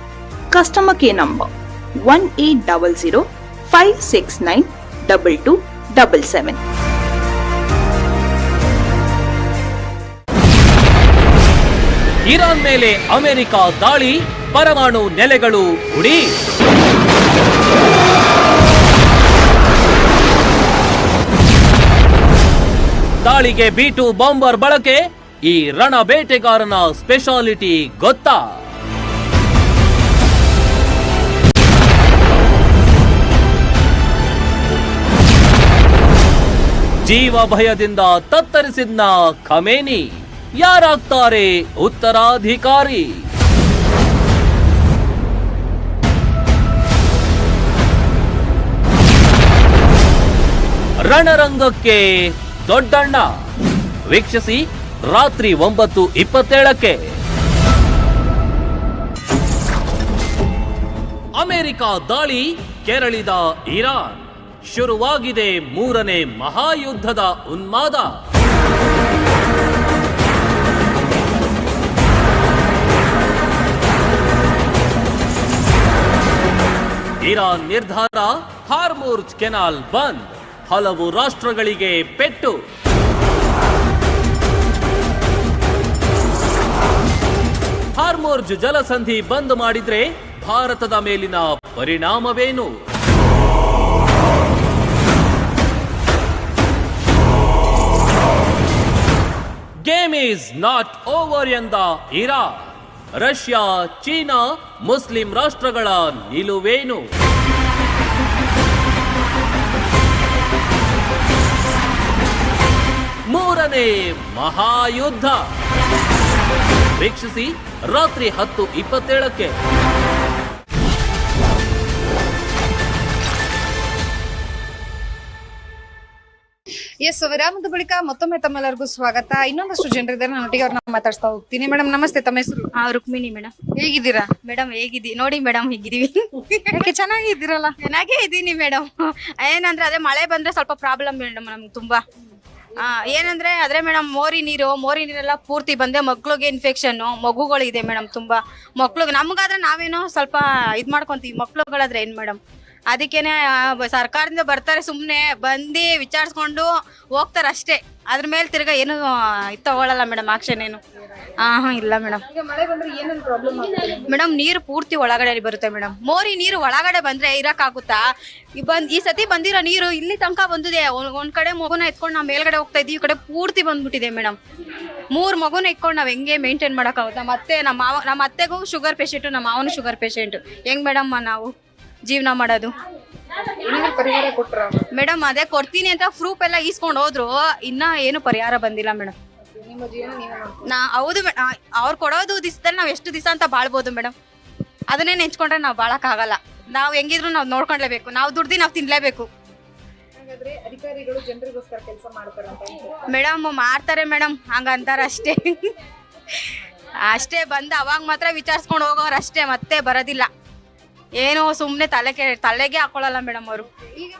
Customer care number 1800-569-2277. Iran ಮೇಲೆ ಅಮೆರಿಕ ದಾಳಿ, ಪರಮಾಣು ನೆಲೆಗಳು ಉಡಿ ದಾಳಿಗೆ ಬೀಟು ಬಾಂಬರ್ ಬಳಕೆ, ಈ ರಣ ಬೇಟೆಗಾರನ ಸ್ಪೆಷಾಲಿಟಿ ಗೊತ್ತಾ ಜೀವ ಭಯದಿಂದ ತತ್ತರಿಸಿದ್ನ ಖಮೇನಿ. ಯಾರಾಗ್ತಾರೆ ಉತ್ತರಾಧಿಕಾರಿ? ರಣರಂಗಕ್ಕೆ ದೊಡ್ಡಣ್ಣ. ವೀಕ್ಷಿಸಿ ರಾತ್ರಿ ಒಂಬತ್ತು ಇಪ್ಪತ್ತೇಳಕ್ಕೆ. ಅಮೆರಿಕ ದಾಳಿ ಕೆರಳಿದ ಇರಾನ್. ಶುರುವಾಗಿದೆ ಮೂರನೇ ಮಹಾಯುದ್ಧದ ಉನ್ಮಾದ. ಇರಾನ್ ನಿರ್ಧಾರ, ಹಾರ್ಮೂರ್ಜ್ ಕೆನಾಲ್ ಬಂದ್, ಹಲವು ರಾಷ್ಟ್ರಗಳಿಗೆ ಪೆಟ್ಟು. ಹಾರ್ಮೋರ್ಜ್ ಜಲಸಂಧಿ ಬಂದ್ ಮಾಡಿದ್ರೆ ಭಾರತದ ಮೇಲಿನ ಪರಿಣಾಮವೇನು? ಗೇಮ್ ಈಸ್ ನಾಟ್ ಓವರ್ ಎಂದ ಇರಾ ರಷ್ಯಾ, ಚೀನಾ, ಮುಸ್ಲಿಂ ರಾಷ್ಟ್ರಗಳ ನಿಲುವೇನು? ಮೂರನೇ ಮಹಾಯುದ್ಧ. ವೀಕ್ಷಿಸಿ, ರಾತ್ರಿ ಹತ್ತು ಇಪ್ಪತ್ತೇಳಕ್ಕೆ. ಎಸ್ ವಿರಾಮದ ಬಳಿಕ ಮತ್ತೊಮ್ಮೆ ತಮ್ಮೆಲ್ಲರಿಗೂ ಸ್ವಾಗತ. ಇನ್ನೊಂದಷ್ಟು ಜನರಿದ್ದಾರೆ ನಾನು ಒಟ್ಟಿಗೆ ಅವ್ರನ್ನ ಮಾತಾಡ್ತಾ ಹೋಗ್ತೀನಿ. ಮೇಡಮ್ ನಮಸ್ತೆ ತಮ್ಮ ಹೆಸರು? ಆ ರುಕ್ಮಿಣಿ ಮೇಡಮ್ ಹೇಗಿದ್ದೀರಾ? ಮೇಡಮ್ ಹೇಗಿದ್ದೀವಿ ನೋಡಿ ಮೇಡಮ್ ಹೇಗಿದೀವಿ ಯಾಕೆ ಚೆನ್ನಾಗಿದ್ದೀರಲ್ಲ? ಚೆನ್ನಾಗೇ ಇದ್ದೀನಿ ಮೇಡಮ್ ಏನಂದ್ರೆ ಅದೇ ಮಳೆ ಬಂದ್ರೆ ಸ್ವಲ್ಪ ಪ್ರಾಬ್ಲಮ್ ಮೇಡಮ್ ನಮ್ಗೆ ತುಂಬಾ. ಆ, ಏನಂದ್ರೆ ಅದ್ರೆ ಮೇಡಮ್ ಮೋರಿ ನೀರು ಮೋರಿ ನೀರೆಲ್ಲ ಪೂರ್ತಿ ಬಂದೆ ಮಕ್ಳಿಗೆ ಇನ್ಫೆಕ್ಷನ್ ಮಗುಗಳಿದೆ ಮೇಡಮ್ ತುಂಬಾ. ಮಕ್ಳಿಗೆ ನಮ್ಗಾದ್ರೆ ನಾವೇನೋ ಸ್ವಲ್ಪ ಇದ್ ಮಾಡ್ಕೊಂತೀವಿ ಮಕ್ಳುಗಳಾದ್ರೆ ಏನ್ ಮೇಡಮ್ ಅದಕ್ಕೇನೆ ಸರ್ಕಾರದಿಂದ ಬರ್ತಾರೆ ಸುಮ್ಮನೆ ಬಂದು ವಿಚಾರಿಸ್ಕೊಂಡು ಹೋಗ್ತಾರೆ ಅಷ್ಟೇ. ಅದ್ರ ಮೇಲೆ ತಿರ್ಗಾ ಏನು ಇದು ತಗೊಳಲ್ಲ ಮೇಡಮ್ ಆಕ್ಷನ್ ಏನು. ಹಾಂ ಹಾಂ ಇಲ್ಲ ಮೇಡಮ್. ಮೇಡಮ್ ನೀರು ಪೂರ್ತಿ ಒಳಗಡೆ ಬರುತ್ತೆ ಮೇಡಮ್. ಮೋರಿ ನೀರು ಒಳಗಡೆ ಬಂದ್ರೆ ಇರಕ್ಕಾಗುತ್ತಾ? ಬಂದ್ ಈ ಸತಿ ಬಂದಿರೋ ನೀರು ಇಲ್ಲಿ ತನಕ ಬಂದಿದೆ. ಒಂದ್ ಕಡೆ ಮಗುನ ಎತ್ಕೊಂಡು ನಾವು ಮೇಲ್ಗಡೆ ಹೋಗ್ತಾ ಇದ್ದೀವಿ ಈ ಕಡೆ ಪೂರ್ತಿ ಬಂದ್ಬಿಟ್ಟಿದೆ ಮೇಡಮ್. ಮೂರು ಮಗುನ ಇಟ್ಕೊಂಡು ನಾವು ಹೆಂಗೆ ಮೇಂಟೈನ್ ಮಾಡೋಕ್ಕಾಗುತ್ತಾ? ಮತ್ತೆ ನಮ್ಮ ಮಾವ ನಮ್ಮ ಅತ್ತೆಗೂ ಶುಗರ್ ಪೇಷಂಟ್ ನಮ್ಮ ಮಾವನು ಶುಗರ್ ಪೇಷಂಟ್. ಹೆಂಗ್ ಮೇಡಮ್ ನಾವು? ಜೀವನ ಮಾಡೋದು. ಮೇಡಮ್ ಅದೇ ಕೊಡ್ತೀನಿ ಅಂತ ಪ್ರೂಫ್ ಎಲ್ಲ ಈಸ್ಕೊಂಡು ಹೋದ್ರು. ಇನ್ನ ಏನು ಪರಿಹಾರ ಬಂದಿಲ್ಲ ಮೇಡಮ್? ನಾ ಹೌದು ಅವ್ರು ಕೊಡೋದು ದಿವಸದಲ್ಲಿ ನಾವು ಎಷ್ಟು ದಿವಸ ಅಂತ ಬಾಳ್ಬೋದು ಮೇಡಮ್. ಅದನ್ನೇ ನೆಂಚ್ಕೊಂಡ್ರೆ ನಾವು ಬಾಳಕ್ಕಾಗಲ್ಲ ನಾವು ಹೆಂಗಿದ್ರು ನಾವು ನೋಡ್ಕೊಂಡ್ಲೇಬೇಕು. ನಾವು ದುಡ್ದಿ ನಾವು ತಿನ್ಲೇಬೇಕು. ಮೇಡಮ್ ಮಾಡ್ತಾರೆ ಮೇಡಮ್. ಹಂಗ ಅಂತಾರ ಅಷ್ಟೇ. ಅಷ್ಟೇ ಬಂದು ಅವಾಗ ಮಾತ್ರ ವಿಚಾರಿಸ್ಕೊಂಡು ಹೋಗೋರು ಅಷ್ಟೇ. ಮತ್ತೆ ಬರೋದಿಲ್ಲ. ಏನು ಸುಮ್ಮನೆ ತಲೆ ತಲೆಗೆ ಹಾಕೊಳ್ಳಲ್ಲ ಮೇಡಮ್ ಅವರು. ಈಗ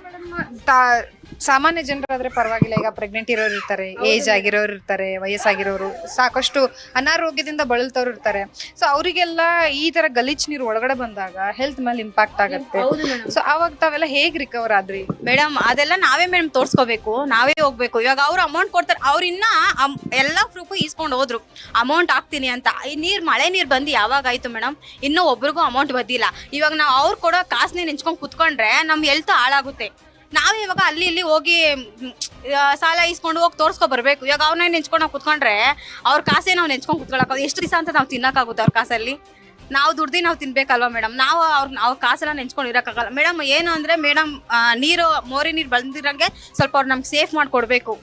ಸಾಮಾನ್ಯ ಜನರಾದ್ರೆ ಪರವಾಗಿಲ್ಲ. ಈಗ ಪ್ರೆಗ್ನೆಂಟ್ ಇರೋರು ಇರ್ತಾರೆ ಏಜ್ ಆಗಿರೋರು ಇರ್ತಾರೆ ವಯಸ್ಸಾಗಿರೋರು ಸಾಕಷ್ಟು ಅನಾರೋಗ್ಯದಿಂದ ಬಳಲ್ತವ್ರು ಇರ್ತಾರೆ. ಸೊ ಅವರಿಗೆಲ್ಲ ಈ ತರ ಗಲೀಜ್ ನೀರು ಒಳಗಡೆ ಬಂದಾಗ ಹೆಲ್ತ್ ಮೇಲೆ ಇಂಪ್ಯಾಕ್ಟ್ ಆಗುತ್ತೆ. ಸೊ ಅವಾಗ ತಾವೆಲ್ಲ ಹೇಗ್ ರಿಕವರ್ ಆದ್ರಿ? ಮೇಡಮ್ ಅದೆಲ್ಲ ನಾವೇ ಮೇಡಮ್ ತೋರ್ಸ್ಕೋಬೇಕು. ನಾವೇ ಹೋಗ್ಬೇಕು. ಇವಾಗ ಅವ್ರು ಅಮೌಂಟ್ ಕೊಡ್ತಾರೆ. ಅವ್ರಿನ್ನ ಇನ್ನ ಅಮ್- ಎಲ್ಲ ಪ್ರೂಫು ಈಸ್ಕೊಂಡು ಹೋದ್ರು. ಅಮೌಂಟ್ ಹಾಕ್ತೀನಿ ಅಂತ. ಈ ನೀರ್ ಮಳೆ ನೀರ್ ಬಂದು ಯಾವಾಗ ಆಯ್ತು ಮೇಡಮ್ ಇನ್ನೂ ಒಬ್ರಿಗೂ ಅಮೌಂಟ್ ಬಂದಿಲ್ಲ. ಇವಾಗ ನಾವು ಅವ್ರು ಕೊಡೋ ಕಾಸ್ನೇ ನೆಂಚ್ಕೊಂಡು ಕುತ್ಕೊಂಡ್ರೆ ನಮ್ ಹೆಲ್ತ್ ಹಾಳಾಗುತ್ತೆ. ನಾವೇ ಇವಾಗ ಅಲ್ಲಿ ಇಲ್ಲಿ ಹೋಗಿ ಸಾಲ ಇಸ್ಕೊಂಡು ಹೋಗಿ ತೋರ್ಸ್ಕೊ ಬರ್ಬೇಕು. ಇವಾಗ ಅವ್ರನ್ನೇ ನೆಂಚ್ಕೊಂಡು ನಾವು ಕುತ್ಕೊಂಡ್ರೆ ಅವ್ರ ಕಾಸೇ ನಾವು ನೆಂಚ್ಕೊಂಡು ಕುತ್ಕೊಳಕ್ಕೆ ಎಷ್ಟು ದಿವಸ ಅಂತ ನಾವು ತಿನ್ನಕ್ಕಾಗುತ್ತೆ ಅವ್ರ ಕಾಸಲ್ಲಿ? ನಾವು ದುಡ್ದು ನಾವು ತಿನ್ಬೇಕಲ್ವಾ ಮೇಡಮ್? ನಾವು ಅವ್ರ ಅವ್ರ ಕಾಸೆಲ್ಲ ನೆಂಚ್ಕೊಂಡು ಇರೋಕ್ಕಾಗಲ್ಲ. ಮೇಡಮ್, ಏನು ಅಂದರೆ ಮೇಡಮ್ ನೀರು, ಮೋರಿ ನೀರು ಬಂದಿರಂಗೆ ಸ್ವಲ್ಪ ಅವ್ರು ನಮ್ಗೆ ಸೇಫ್ ಮಾಡಿಕೊಡ್ಬೇಕು.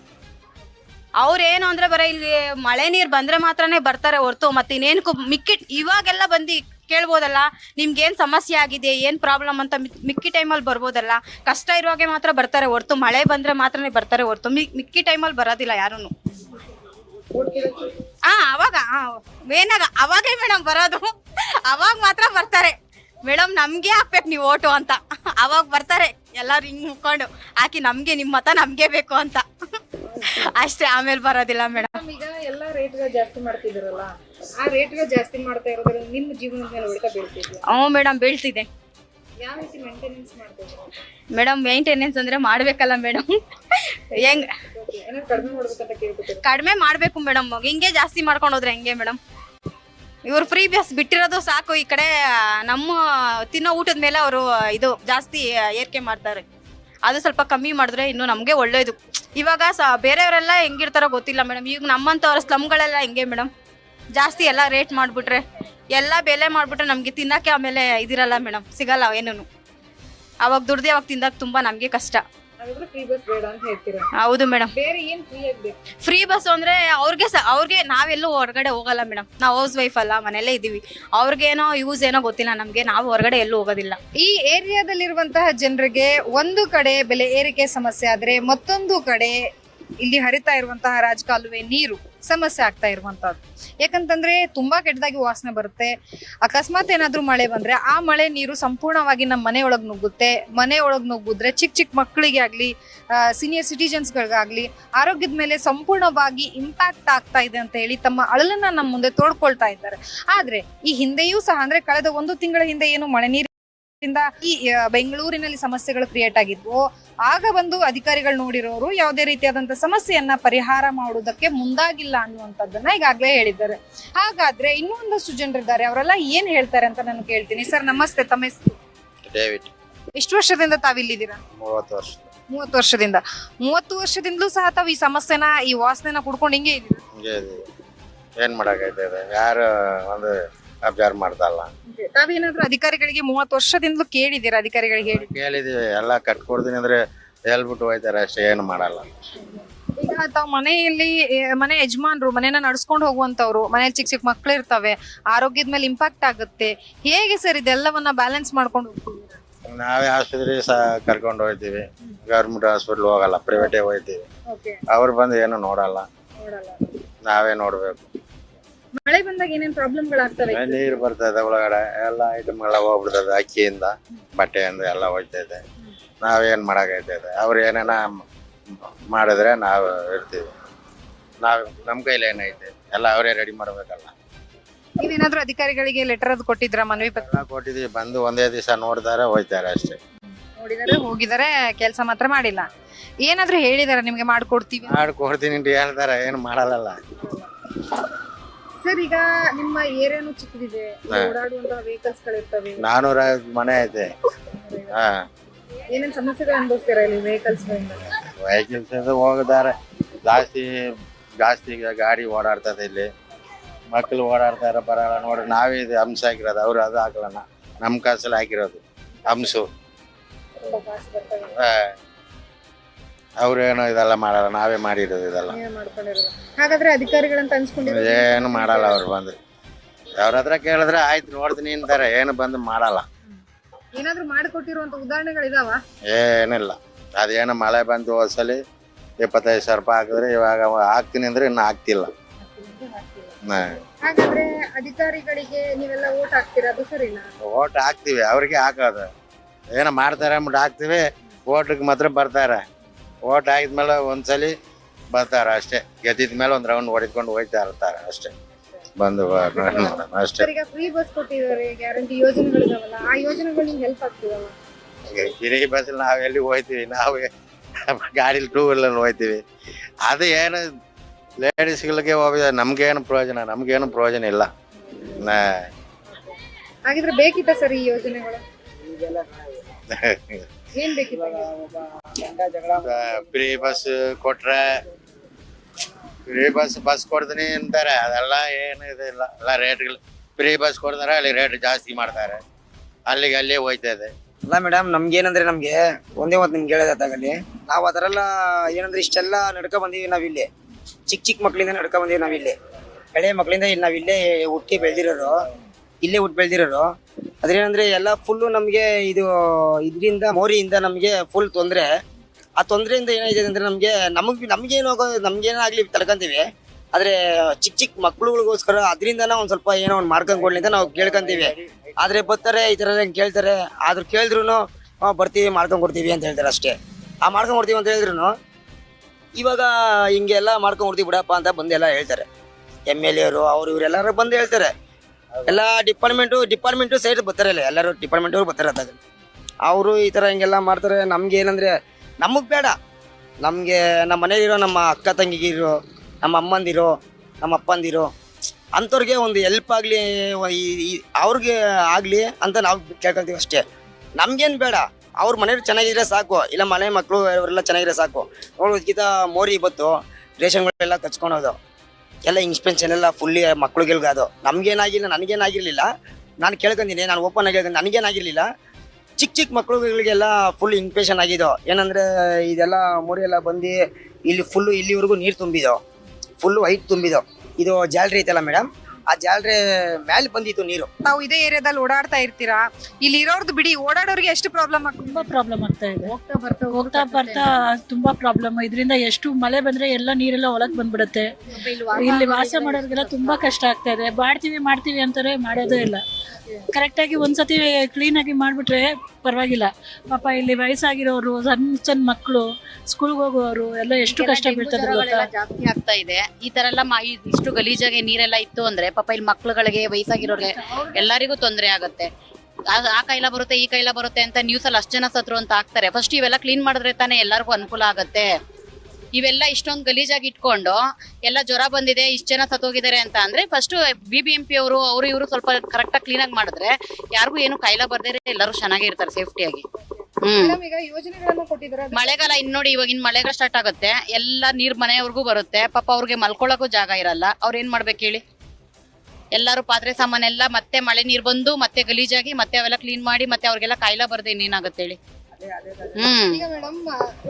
ಅವ್ರೇನು ಅಂದ್ರೆ ಬರೀ ಇಲ್ಲಿ ಮಳೆ ನೀರು ಬಂದ್ರೆ ಮಾತ್ರನೇ ಬರ್ತಾರೆ ಹೊರ್ತು ಮತ್ತೆ ಇನ್ನೇನಕ್ಕೂ ಮಿಕ್ಕಿಟ್ ಇವಾಗೆಲ್ಲ ಬಂದು ಕೇಳ್ಬೋದಲ್ಲ? ನಿಮ್ಗೇನು ಸಮಸ್ಯೆ ಆಗಿದೆ, ಏನು ಪ್ರಾಬ್ಲಮ್ ಅಂತ ಮಿಕ್- ಮಿಕ್ಕಿ ಟೈಮಲ್ಲಿ ಬರ್ಬೋದಲ್ಲ? ಕಷ್ಟ ಇರುವಾಗೆ ಮಾತ್ರ ಬರ್ತಾರೆ ಹೊರ್ತು, ಮಳೆ ಬಂದರೆ ಮಾತ್ರನೇ ಬರ್ತಾರೆ ಹೊರ್ತು ಮಿಕ್ಕಿ ಟೈಮಲ್ಲಿ ಬರೋದಿಲ್ಲ ಯಾರೂ ಹಾ ಅವಾಗ ಮೇನಾಗ, ಅವಾಗೇ ಮೇಡಮ್ ಬರೋದು. ಅವಾಗ ಮಾತ್ರ ಬರ್ತಾರೆ. ಮೇಡಮ್ ನಮಗೆ ಹಾಕ್ಬೇಕು ನೀವು ಓಟು ಅಂತ. ಅವಾಗ ಬರ್ತಾರೆ. ಎಲ್ಲರೂ ಹಿಂಗ್ ಮುಕ್ಕೊಂಡು ಹಾಕಿ ನಮಗೆ ನಿಮ್ಮ ಮತ ನಮಗೆ ಬೇಕು ಅಂತ. [laughs] ಅಷ್ಟೇ ಆಮೇಲೆ ಬರೋದಿಲ್ಲ ಮೇಡಮ್. ಈಗ ಎಲ್ಲ ರೇಟ್ಗಳು ಜಾಸ್ತಿ ಮಾಡ್ತಿದ್ರಲ್ಲ ಆ ರೇಟ್ ಜಾಸ್ತಿ ಮಾಡ್ತಾ ಇರೋದ್ರಿಂದ ನಿಮ್ಮ ಜೀವನದ ಮೇಲೆ ಹೊಡೆತ ಬೀಳ್ತಿದ್ಯಾ? ಹ್ಞೂ ಮೇಡಮ್ ಬೀಳ್ತಿದೆ. ಯಾವ ರೀತಿ ಮೇಂಟೆನೆನ್ಸ್ ಮಾಡ್ತಿದ್ರು ಮೇಡಮ್ ಮೇಂಟೆನೆನ್ಸ್ ಅಂದ್ರೆ ಮಾಡ್ಬೇಕಲ್ಲ ಮೇಡಮ್. [laughs] ಹೆಂಗ್? ಏನಾದ್ರು ಕಡಿಮೆ ಮಾಡ್ಬೇಕಂತ ಕೇಳ್ಕೊತೀರಾ? ಕಡಿಮೆ ಮಾಡಬೇಕು ಮೇಡಮ್ ಹಿಂಗೆ ಜಾಸ್ತಿ ಮಾಡ್ಕೊಂಡು ಹೋದ್ರೆ ಹೆಂಗೆ ಮೇಡಮ್? ಇವ್ರು ಫ್ರೀ ಬಸ್ ಬಿಟ್ಟಿರೋದು ಸಾಕು ಈ ಕಡೆ ನಮ್ಮ ತಿನ್ನೋ ಊಟದ ಮೇಲೆ ಅವರು ಇದು ಜಾಸ್ತಿ ಏರಿಕೆ ಮಾಡ್ತಾರೆ. ಅದು ಸ್ವಲ್ಪ ಕಮ್ಮಿ ಮಾಡಿದ್ರೆ ಇನ್ನು ನಮಗೆ ಒಳ್ಳೇದು. ಇವಾಗ ಸ ಬೇರೆಯವರೆಲ್ಲ ಹೆಂಗಿರ್ತಾರೋ ಗೊತ್ತಿಲ್ಲ ಮೇಡಮ್. ಈಗ ನಮ್ಮಂಥವ್ರ ಸ್ಲಮ್ಗಳೆಲ್ಲ ಹೆಂಗೆ ಮೇಡಮ್? ಜಾಸ್ತಿ ಎಲ್ಲ ರೇಟ್ ಮಾಡಿಬಿಟ್ರೆ, ಎಲ್ಲ ಬೆಲೆ ಮಾಡಿಬಿಟ್ರೆ ನಮಗೆ ತಿನ್ನಕ್ಕೆ ಆಮೇಲೆ ಇದಿರಲ್ಲ ಮೇಡಮ್. ಸಿಗಲ್ಲ ಏನೂ ಅವಾಗ ದುಡ್ದು ಅವಾಗ ತಿಂದಾಗ ತುಂಬ ನಮಗೆ ಕಷ್ಟ. ಹೌದು ಮೇಡಮ್ ಬೇರೆ ಏನ್ ಫ್ರೀ ಬಸ್ ಅಂದ್ರೆ ಅವ್ರಿಗೆ ಅವ್ರಿಗೆ ನಾವೆಲ್ಲೂ ಹೊರಗಡೆ ಹೋಗಲ್ಲ ಮೇಡಮ್ ನಾವು ಹೌಸ್ ವೈಫ್ ಅಲ್ಲ ಮನೆಯಲ್ಲೇ ಇದ್ದೀವಿ. ಅವ್ರಿಗೇನೋ ಯೂಸ್ ಏನೋ ಗೊತ್ತಿಲ್ಲ ನಮಗೆ ನಾವು ಹೊರಗಡೆ ಎಲ್ಲೂ ಹೋಗೋದಿಲ್ಲ. ಈ ಏರಿಯಾದಲ್ಲಿರುವಂತಹ ಜನರಿಗೆ ಒಂದು ಕಡೆ ಬೆಲೆ ಏರಿಕೆ ಸಮಸ್ಯೆ ಆದ್ರೆ ಮತ್ತೊಂದು ಕಡೆ ಇಲ್ಲಿ ಹರಿತಾ ಇರುವಂತಹ ರಾಜಕಾಲುವೆ ನೀರು. ಸಮಸ್ಯೆ ಆಗ್ತಾ ಇರುವಂತದ್ದು ಯಾಕಂತಂದ್ರೆ ತುಂಬಾ ಕೆಟ್ಟದಾಗಿ ವಾಸನೆ ಬರುತ್ತೆ. ಅಕಸ್ಮಾತ್ ಏನಾದ್ರೂ ಮಳೆ ಬಂದ್ರೆ ಆ ಮಳೆ ನೀರು ಸಂಪೂರ್ಣವಾಗಿ ನಮ್ಮ ಮನೆಯೊಳಗೆ ನುಗ್ಗುತ್ತೆ. ಮನೆಯೊಳಗೆ ನುಗ್ಗಿದ್ರೆ ಚಿಕ್ಕ ಚಿಕ್ಕ ಮಕ್ಕಳಿಗೆ ಆಗ್ಲಿ ಸೀನಿಯರ್ ಸಿಟಿಜನ್ಸ್ಗಳಿಗಾಗ್ಲಿ ಆರೋಗ್ಯದ ಮೇಲೆ ಸಂಪೂರ್ಣವಾಗಿ ಇಂಪ್ಯಾಕ್ಟ್ ಆಗ್ತಾ ಇದೆ ಅಂತ ಹೇಳಿ ತಮ್ಮ ಅಳಲನ್ನ ನಮ್ಮ ಮುಂದೆ ತೋಡ್ಕೊಳ್ತಾ ಇದ್ದಾರೆ. ಆದ್ರೆ ಈ ಹಿಂದೆಯೂ ಸಹ ಅಂದ್ರೆ ಕಳೆದ ಒಂದು ತಿಂಗಳ ಹಿಂದೆ ಏನು ಮಳೆ ನೀರು ಈ ಬೆಂಗಳೂರಿನಲ್ಲಿ ಸಮಸ್ಯೆಗಳು ಕ್ರಿಯೇಟ್ ಆಗಿದ್ವು. ಆಗ ಬಂದು ಅಧಿಕಾರಿಗಳು ನೋಡಿರೋರು ಯಾವುದೇ ರೀತಿಯಾದಂತ ಸಮಸ್ಯೆಯನ್ನ ಪರಿಹಾರ ಮಾಡುವುದಕ್ಕೆ ಮುಂದಾಗಿಲ್ಲ ಅನ್ನುವಂಥದ್ದನ್ನ ಈಗಾಗಲೇ ಹೇಳಿದ್ದಾರೆ. ಹಾಗಾದ್ರೆ ಇನ್ನೂ ಒಂದಷ್ಟು ಜನರಿದ್ದಾರೆ ಅವರೆಲ್ಲ ಏನ್ ಹೇಳ್ತಾರೆ ಅಂತ ನಾನು ಕೇಳ್ತೀನಿ. ಸರ್ ನಮಸ್ತೆ ತಮ್ಮ ಹೆಸರು? ಡೇವಿಡ್. ಎಷ್ಟು ವರ್ಷದಿಂದ ತಾವಿಲ್ಲಿದ್ದೀರಾ? ಮೂವತ್ತು ವರ್ಷ. ಮೂವತ್ತು ವರ್ಷದಿಂದ. ಮೂವತ್ತು ವರ್ಷದಿಂದಲೂ ಸಹ ತಾವು ಈ ಸಮಸ್ಯೆನ ಈ ವಾಸನೆನ ಕುಡ್ಕೊಂಡು ಹಿಂಗೆ ಇದ್ದೀರಾ? ಏನ್ ಮಾಡಕೈತೆ ಇದು? ಯಾರು ಒಂದು ಅಬ್ಸರ್ವ್ ಮಾಡ್ದಲ್ಲ ತಾವೇನಾದ್ರೂ ಅಧಿಕಾರಿಗಳಿಗೆ ಮೂವತ್ತು ವರ್ಷದಿಂದಲೂ ಕೇಳಿದ್ದೀರಾ? ಅಧಿಕಾರಿಗಳಿಗೆ ಹೇಳಿ. ಕೇಳಿದೀವಿ ಎಲ್ಲ ಕಟ್ಕೊಡ್ತೀನಿ ಅಂದ್ರೆ ಹೇಳ್ಬಿಟ್ಟು ಹೋಯ್ತಾರೆ ಅಷ್ಟೇ ಏನು ಮಾಡಲ್ಲ. ಈಗ ತಾವ್ ಮನೆಯಲ್ಲಿ ಏ, ಮನೆ ಯಜಮಾನ್ರು ಮನೆನ ನಡ್ಸ್ಕೊಂಡು ಹೋಗುವಂತವ್ರು ಮನೇಲಿ ಚಿಕ್ಕ ಚಿಕ್ಕ ಮಕ್ಳು ಇರ್ತವೆ ಆರೋಗ್ಯದ ಮೇಲೆ ಇಂಪ್ಯಾಕ್ಟ್ ಆಗುತ್ತೆ. ಹೇಗೆ ಸರ್ ಇದೆಲ್ಲವನ್ನ ಬ್ಯಾಲೆನ್ಸ್ ಮಾಡ್ಕೊಂಡು ನಾವೇ ಆಸ್ಪತ್ರೆ ಸಹ ಕರ್ಕೊಂಡು ಹೋಗ್ತೀವಿ ಗವರ್ಮೆಂಟ್ ಹಾಸ್ಪಿಟ್ಲ್ ಹೋಗಲ್ಲ ಪ್ರೈವೇಟೇ ಹೋಗ್ತೀವಿ ಅವ್ರು ಬಂದು ಏನು ನೋಡಲ್ಲ. ನಾವೇ ನೋಡ್ಬೇಕು. ಮಳೆ ಬಂದಾಗ ಏನೇನ್ ಪ್ರಾಬ್ಲಮ್ಗಳಾಗ್ತವೆ? ನೀರು ಬರ್ತದೆ ಒಳಗಡೆ ಎಲ್ಲ ಐಟಮ್ಗಳ ಹೋಗ್ಬಿಡ್ತದೆ ಅಕ್ಕಿಯಿಂದ ಬಟ್ಟೆಯಿಂದ ಎಲ್ಲ ಹೋಗ್ತೈತೆ. ನಾವೇನ್ ಮಾಡಕೈತೈತೆ ಅವ್ರು ಏನೇನ ಮಾಡಿದ್ರೆ ನಾವು ಇರ್ತೀವಿ ನಾವು ನಮ್ಮ ಕೈಲಿ ಏನೈತೆ ಎಲ್ಲ ಅವರೇ ರೆಡಿ ಮಾಡ್ಬೇಕಲ್ಲ. ನೀವೇನಾದ್ರೂ ಅಧಿಕಾರಿಗಳಿಗೆ ಲೆಟರ್ ಅದು ಕೊಟ್ಟಿದ್ರ ಮನವಿ ಪತ್ರ? ಎಲ್ಲ ಕೊಟ್ಟಿದೀವಿ ಬಂದು ಒಂದೇ ದಿವಸ ನೋಡ್ತಾರೆ ಹೋಯ್ತಾರೆ ಅಷ್ಟೇ. ನೋಡಿದಾರೆ? ಹೋಗಿದಾರೆ ಕೆಲಸ ಮಾತ್ರ ಮಾಡಿಲ್ಲ. ಏನಾದ್ರೂ ಹೇಳಿದಾರೆ ನಿಮ್ಗೆ ಮಾಡ್ಕೊಡ್ತೀವಿ ಮಾಡ್ಕೊಡ್ತೀನಿ ಅಂತ ಹೇಳ್ತಾರೆ ಏನು ಮಾಡಲ್ಲ ಸರ್ ಈಗ ನಿಮ್ಮ ಏರಿಯಾನು ಚಿಕ್ಕದಿದೆ. ಹಾ. ಓಡಾಡುವಂತಹ ವೆಹಿಕಲ್ಸ್ ಗಳಿರ್ತವೆ ನಾನೂರ ಮನೆ ಐತೆ ಹಾ. ಏನೇನ್ ಸಮಸ್ಯೆಗಳು ಅನುಭವಿಸ್ತೀರಾ ಇಲ್ಲಿ ವೆಹಿಕಲ್ಸ್ ವೆಹಿಕಲ್ಸ್ ಹೋಗಿದ್ದಾರೆ. ಜಾಸ್ತಿ ಜಾಸ್ತಿ ಈಗ ಗಾಡಿ ಓಡಾಡ್ತದೆ ಇಲ್ಲಿ. ಮಕ್ಕಳು ಓಡಾಡ್ತಾರೆ ಬರಲ್ಲ. ನೋಡ್ರಿ ನಾವೇ ಇದು ಹಂಸ ಹಾಕಿರೋದು. ಅವ್ರು ಅದು ಹಾಕಲ್ಲ. ನಮ್ಮ ಕಾಸಲ್ಲಿ ಹಾಕಿರೋದು. ಹಂಸು. ಅವ್ರೇನು ಇದೆಲ್ಲ ಮಾಡಲ್ಲ ನಾವೇ ಮಾಡಿರೋದು ಇದೆಲ್ಲ. ಮಾಡ್ಕೊಂಡಿರೋದು. ಹಾಗಾದ್ರೆ ಅಧಿಕಾರಿಗಳಂತ ಅನ್ಸ್ಕೊಂಡಿದ್ರೆ ಏನು ಮಾಡಲ್ಲ ಅವ್ರು ಬಂದು. ಅವ್ರ ಹತ್ರ ಕೇಳಿದ್ರೆ ಆಯ್ತು ನೋಡ್ತೀನಿ ಅಂತಾರೆ ಏನು ಬಂದು ಮಾಡಲ್ಲ. ಏನಾದ್ರೂ ಮಾಡಿಕೊಟ್ಟಿರುವಂತ ಉದಾಹರಣೆಗಳಿದಾವ? ಏನಿಲ್ಲ. ಅದೇನು ಮಳೆ ಬಂದು ಹೋದ್ಸಲಿ ಇಪ್ಪತ್ತೈದು ಸಾವಿರ ರೂಪಾಯಿ ಹಾಕಿದ್ರೆ ಇವಾಗ ಹಾಕ್ತೀನಿ ಅಂದ್ರೆ ಇನ್ನು ಆಗ್ತಿಲ್ಲ ಹಾ. ಹಾಗಾದ್ರೆ ಅಧಿಕಾರಿಗಳಿಗೆ ನೀವೆಲ್ಲ ಓಟ್ ಹಾಕ್ತೀರಾ? ಅದು ಸರಿನಾ? ಓಟ್ ಹಾಕ್ತಿವಿ ಅವ್ರಿಗೆ ಹಾಕೋದು. ಏನೋ ಮಾಡ್ತಾರೆ ಅಂದ್ಬಿಟ್ಟು ಹಾಕ್ತಿವಿ ಓಟ್ಗೆ ಮಾತ್ರ ಬರ್ತಾರೆ. ಓಟ್ ಹಾಕಿದ್ಮೇಲೆ ಒಂದ್ಸಲಿ ಬರ್ತಾರೆ ಅಷ್ಟೇ. ಗೆದ್ದಿದ ಮೇಲೆ ಒಂದು ರೌಂಡ್ ಹೊಡಿದ್ಕೊಂಡು ಹೋಯ್ತಾ ಇರ್ತಾರೆ ಅಷ್ಟೇ. ಬಂದು ಅಷ್ಟೇ. ಈಗ ಫ್ರೀ ಬಸ್ ಕೊಟ್ಟಿದ್ದಾರೆ ಗ್ಯಾರಂಟಿ ಯೋಜನೆಗಳಿದಾವಲ್ಲ ಆ ಯೋಜನೆಗಳು ನಿಮ್ಗೆ ಹೆಲ್ಪ್ ಬಸ್ಸಲ್ಲಿ ನಾವು ಎಲ್ಲಿ ಹೋಯ್ತೀವಿ ನಾವು ಗಾಡೀಲಿ ಟೂ ವೀಲರ್ ಹೋಯ್ತೀವಿ. ಅದು ಏನು ಲೇಡೀಸ್ಗಳಿಗೆ ಹೋಗಿದ ನಮ್ಗೇನು ಪ್ರಯೋಜನ ನಮ್ಗೇನು ಪ್ರಯೋಜನ ಇಲ್ಲ. ನಾ- ಹಾಗಿದ್ರೆ ಬೇಕಿತ್ತ ಸರ್ ಈ ಯೋಜನೆಗಳು? ಏನ್ ಬೇಕಿತ್ತು ಫ್ರೀ ಬಸ್ ಕೊಟ್ರೆ ಫ್ರೀ ಬಸ್ ಬಸ್ ಕೊಡ್ತೀನಿ ಅಂತಾರೆ. ಅದೆಲ್ಲ ಏನು ಇದಿಲ್ಲ ಎಲ್ಲ ರೇಟ್ಗಳು ಫ್ರೀ ಬಸ್ ಕೊಡ್ತಾರೆ ಅಲ್ಲಿ ರೇಟ್ ಜಾಸ್ತಿ ಮಾಡ್ತಾರೆ. ಅಲ್ಲಿಗೆ ಅಲ್ಲೇ ಹೋಯ್ತದೆ ಅಲ್ಲ ಮೇಡಮ್ ನಮ್ಗೆ ಏನಂದ್ರೆ ನಮ್ಗೆ ಒಂದೇ ಒಂದು ನಿಮ್ಗೆ ಹೇಳೋದಾಗಲಿ ನಾವು ಅದರೆಲ್ಲ ಏನಂದ್ರೆ ಇಷ್ಟೆಲ್ಲ ನಡ್ಕ ಬಂದೀವಿ ನಾವಿಲ್ಲಿ. ಚಿಕ್ಕ ಚಿಕ್ಕ ಮಕ್ಕಳಿಂದ ನಡ್ಕ ಬಂದೀವಿ ನಾವಿಲ್ಲಿ. ಹಳೆ ಮಕ್ಕಳಿಂದ ಇಲ್ಲಿ ನಾವಿಲ್ಲೇ ಹುಟ್ಟಿ ಬೆಳೆದಿರೋರು. ಇಲ್ಲೇ ಹುಟ್ಟು ಬೆಳೆದಿರೋರು ಅದ್ರೇನಂದ್ರೆ ಎಲ್ಲ ಫುಲ್ಲು ನಮಗೆ ಇದು, ಇದರಿಂದ, ಮೋರಿಯಿಂದ ನಮಗೆ ಫುಲ್ ತೊಂದರೆ. ಆ ತೊಂದರೆಯಿಂದ ಏನಾಗಿದೆ ಅಂದ್ರೆ ನಮಗೆ ನಮಗೆ, ನಮಗೇನು ನಮಗೇನಾಗಲಿ ತಡ್ಕೊಂತೀವಿ ಆದ್ರೆ ಚಿಕ್ಕ ಚಿಕ್ಕ ಮಕ್ಳುಗಳಿಗೋಸ್ಕರ ಅದರಿಂದ ಒಂದು ಸ್ವಲ್ಪ ಏನೋ ಒಂದು ಮಾಡ್ಕೊಂಡು ಕೊಡ್ಲಿ ಅಂತ ನಾವು ಕೇಳ್ಕೊಂತೀವಿ. ಆದ್ರೆ ಬರ್ತಾರೆ, ಈ ಹೆಂಗ್ ಕೇಳ್ತಾರೆ. ಆದ್ರೂ ಕೇಳಿದ್ರು ಬರ್ತೀವಿ ಮಾಡ್ಕೊಂಡ್ ಕೊಡ್ತೀವಿ ಅಂತ ಹೇಳ್ತಾರೆ ಅಷ್ಟೇ. ಆ ಮಾಡ್ಕೊಂಡ್ ಕೊಡ್ತೀವಿ ಅಂತ ಹೇಳಿದ್ರು ಇವಾಗ ಹಿಂಗೆಲ್ಲ ಮಾಡ್ಕೊಂಡ್ ಕೊಡ್ತೀವಿ ಬಿಡಪ್ಪ ಅಂತ ಬಂದೆಲ್ಲ ಹೇಳ್ತಾರೆ. ಎಂ ಎಲ್ ಎರು ಅವ್ರು, ಇವರೆಲ್ಲರೂ ಬಂದು ಹೇಳ್ತಾರೆ. ಎಲ್ಲ ಡಿಪಾರ್ಟ್ಮೆಂಟು ಡಿಪಾರ್ಟ್ಮೆಂಟು ಸೈಡ್ ಬರ್ತಾರೆ ಅಲ್ಲ ಎಲ್ಲರೂ ಡಿಪಾರ್ಟ್ಮೆಂಟ್ ಅವ್ರು ಬರ್ತಾರೆ ಅದಾಗ ಅವರು ಈ ಥರ ಹಿಂಗೆಲ್ಲ ಮಾಡ್ತಾರೆ. ನಮ್ಗೆ ಏನಂದ್ರೆ, ನಮಗೆ ಬೇಡ. ನಮಗೆ ನಮ್ಮ ಮನೆಯಲ್ಲಿರೋ ನಮ್ಮ ಅಕ್ಕ ತಂಗಿಗಿರೋ, ನಮ್ಮ ಅಮ್ಮಂದಿರೋ, ನಮ್ಮ ಅಪ್ಪಂದಿರೋ, ಅಂಥವ್ರಿಗೆ ಒಂದು ಹೆಲ್ಪ್ ಆಗಲಿ ಅವ್ರಿಗೆ ಆಗಲಿ ಅಂತ ನಾವು ಕೇಳ್ಕೊಳ್ತೀವಿ ಅಷ್ಟೇ. ನಮಗೇನು ಬೇಡ. ಅವ್ರ ಮನೆಯವ್ರು ಚೆನ್ನಾಗಿದ್ರೆ ಸಾಕು. ಇಲ್ಲ ಮನೆ ಮಕ್ಕಳು ಅವರೆಲ್ಲ ಚೆನ್ನಾಗಿದ್ರೆ ಸಾಕು. ನೋಡೋದಕ್ಕಿಂತ ಮೋರಿ ಬತ್ತು ರೇಷನ್ಗಳೆಲ್ಲ ಕಚ್ಕೊಳೋದು ಎಲ್ಲ ಇನ್ಸ್ಪೆನ್ಷನ್ ಎಲ್ಲ ಫುಲ್ಲಿ ಮಕ್ಳುಗಳ್ಗೆ ಅದು. ನಮ್ಗೇನಾಗಿಲ್ಲ, ನನಗೇನಾಗಿರ್ಲಿಲ್ಲ. ನಾನು ಕೇಳ್ಕೊಂತೀನಿ, ನಾನು ಓಪನ್ ಆಗಿ ಹೇಳ್ಕೊಂಡು ನನಗೇನಾಗಿರ್ಲಿಲ್ಲ. ಚಿಕ್ಕ ಚಿಕ್ಕ ಮಕ್ಳುಗಳಿಗೆಲ್ಲ ಫುಲ್ ಇನ್ಫೆಕ್ಷನ್ ಆಗಿದ್ದು. ಏನಂದ್ರೆ ಇದೆಲ್ಲ ಮೋರಿ ಎಲ್ಲ ಬಂದು ಇಲ್ಲಿ ಫುಲ್ಲು ಇಲ್ಲಿವರೆಗೂ ನೀರು ತುಂಬಿದೋ ಫುಲ್ಲು ವೈಟ್ ತುಂಬಿದೋ ಇದು ಜಾಲ್ರಿ ಐತಲ್ಲ ಮೇಡಮ್ ಆ ಜಾಲ್ರೆ ಮೇಲೆ ಬಂದಿತ್ತು ನೀರು. ನಾವು ಇದೇ ಏರಿಯಾದಲ್ಲಿ ಓಡಾಡ್ತಾ ಇರ್ತೀರಾ? ಇಲ್ಲಿ ಇರೋರ್ದು ಬಿಡಿ ಓಡಾಡೋರಿಗೆ ಎಷ್ಟು ಪ್ರಾಬ್ಲಮ್ ಆಗ್ತದೆ? ತುಂಬಾ ಪ್ರಾಬ್ಲಮ್ ಆಗ್ತಾ ಇದೆ. ಹೋಗ್ತಾ ಬರ್ತಾ ಹೋಗ್ತಾ ಬರ್ತಾ ತುಂಬಾ ಪ್ರಾಬ್ಲಮ್ ಇದರಿಂದ ಎಷ್ಟು ಮಳೆ ಬಂದ್ರೆ ಎಲ್ಲ ನೀರೆಲ್ಲ ಒಳಗ್ ಬಂದ್ಬಿಡುತ್ತೆ. ಇಲ್ಲಿ ವಾಸ ಮಾಡೋರಿಗೆಲ್ಲ ತುಂಬಾ ಕಷ್ಟ ಆಗ್ತಾ ಇದೆ. ಮಾಡ್ತೀವಿ ಮಾಡ್ತೀವಿ ಅಂತಾರೆ ಮಾಡೋದೇ ಇಲ್ಲ. ಕರೆಕ್ಟ್ ಆಗಿ ಒಂದ್ಸತಿ ಕ್ಲೀನ್ ಆಗಿ ಮಾಡ್ಬಿಟ್ರೆ ಪರವಾಗಿಲ್ಲ. ಪಾಪ ಇಲ್ಲಿ ವಯಸ್ಸಾಗಿರೋರು ಸಣ್ಣ ಸಣ್ಣ ಮಕ್ಕಳು ಸ್ಕೂಲ್ಗೆ ಹೋಗೋರು ಎಲ್ಲ ಎಷ್ಟು ಕಷ್ಟ ಬೀಳ್ತಾರೆ ಗೊತ್ತಾ? ಜಾಸ್ತಿ ಆಗ್ತಾ ಇದೆ. ಈ ತರ ಎಲ್ಲ ಮಾ- ಇ- ಇಷ್ಟು ಗಲೀಜಾಗಿ ನೀರೆಲ್ಲ ಇತ್ತು ಅಂದ್ರೆ ಪಾಪ ಇಲ್ಲಿ ಮಕ್ಳುಗಳಿಗೆ ವಯಸ್ಸಾಗಿರೋರಿಗೆ ಎಲ್ಲರಿಗೂ ತೊಂದರೆ ಆಗುತ್ತೆ. ಆ- ಆ ಕೈಲ ಬರುತ್ತೆ ಈ ಕೈಲ ಬರುತ್ತೆ ಅಂತ ನ್ಯೂಸ್ ಅಲ್ಲಿ ಅಷ್ಟು ಜನ ಸತ್ರು ಅಂತ ಹಾಕ್ತಾರೆ. ಫಸ್ಟ್ ಇವೆಲ್ಲ ಕ್ಲೀನ್ ಮಾಡಿದ್ರೆ ತಾನೇ ಎಲ್ಲರಿಗೂ ಅನುಕೂಲ ಆಗತ್ತೆ. ಇವೆಲ್ಲ ಇಷ್ಟೊಂದು ಗಲೀಜಾಗಿ ಇಟ್ಕೊಂಡು ಎಲ್ಲ ಜ್ವರ ಬಂದಿದೆ ಇಷ್ಟು ಜನ ಸತ್ತೋಗಿದ್ದಾರೆ ಅಂತ ಅಂದ್ರೆ first B B M P ಅವರು ಅವರು ಇವರು ಸ್ವಲ್ಪ ಕರೆಕ್ಟಾಗಿ ಕ್ಲೀನಾಗಿ ಮಾಡಿದ್ರೆ ಯಾರಿಗೂ ಏನು ಕಾಯಿಲೆ ಬರ್ದೇ ಎಲ್ಲರೂ ಚೆನ್ನಾಗಿ ಇರ್ತಾರೆ ಸೇಫ್ಟಿಯಾಗಿ ಹ್ಮ್. ಮೇಡಮ್ ಈಗ ಯೋಜನೆಗಳನ್ನ ಕೊಟ್ಟಿದ್ದಾರೆ? ಅದು- ಮಳೆಗಾಲ ಇನ್ ನೋಡಿ ಇವಾಗಿನ ಮಳೆಗಾಲ ಸ್ಟಾರ್ಟ್ ಆಗುತ್ತೆ ಎಲ್ಲ ನೀರ್ ಮನೆಯವ್ರಿಗೂ ಬರುತ್ತೆ ಪಾಪ ಅವ್ರಿಗೆ ಮಲ್ಕೊಳಕ್ಕೂ ಜಾಗ ಇರಲ್ಲ ಅವ್ರ ಏನ್ ಮಾಡ್ಬೇಕು ಹೇಳಿ? ಎಲ್ಲಾರು ಪಾತ್ರೆ ಸಾಮಾನೆಲ್ಲ ಮತ್ತೆ ಮಳೆ ನೀರ್ ಬಂದು ಮತ್ತೆ ಗಲೀಜಾಗಿ ಮತ್ತೆ ಅವೆಲ್ಲ ಕ್ಲೀನ್ ಮಾಡಿ ಮತ್ತೆ ಅವ್ರಿಗೆಲ್ಲ ಕಾಯಿಲೆ ಬರ್ದೆ ಇನ್ನೇನಾಗುತ್ತೆ ಹೇಳಿ? ಹ್ಮ್. ಮೇಡಮ್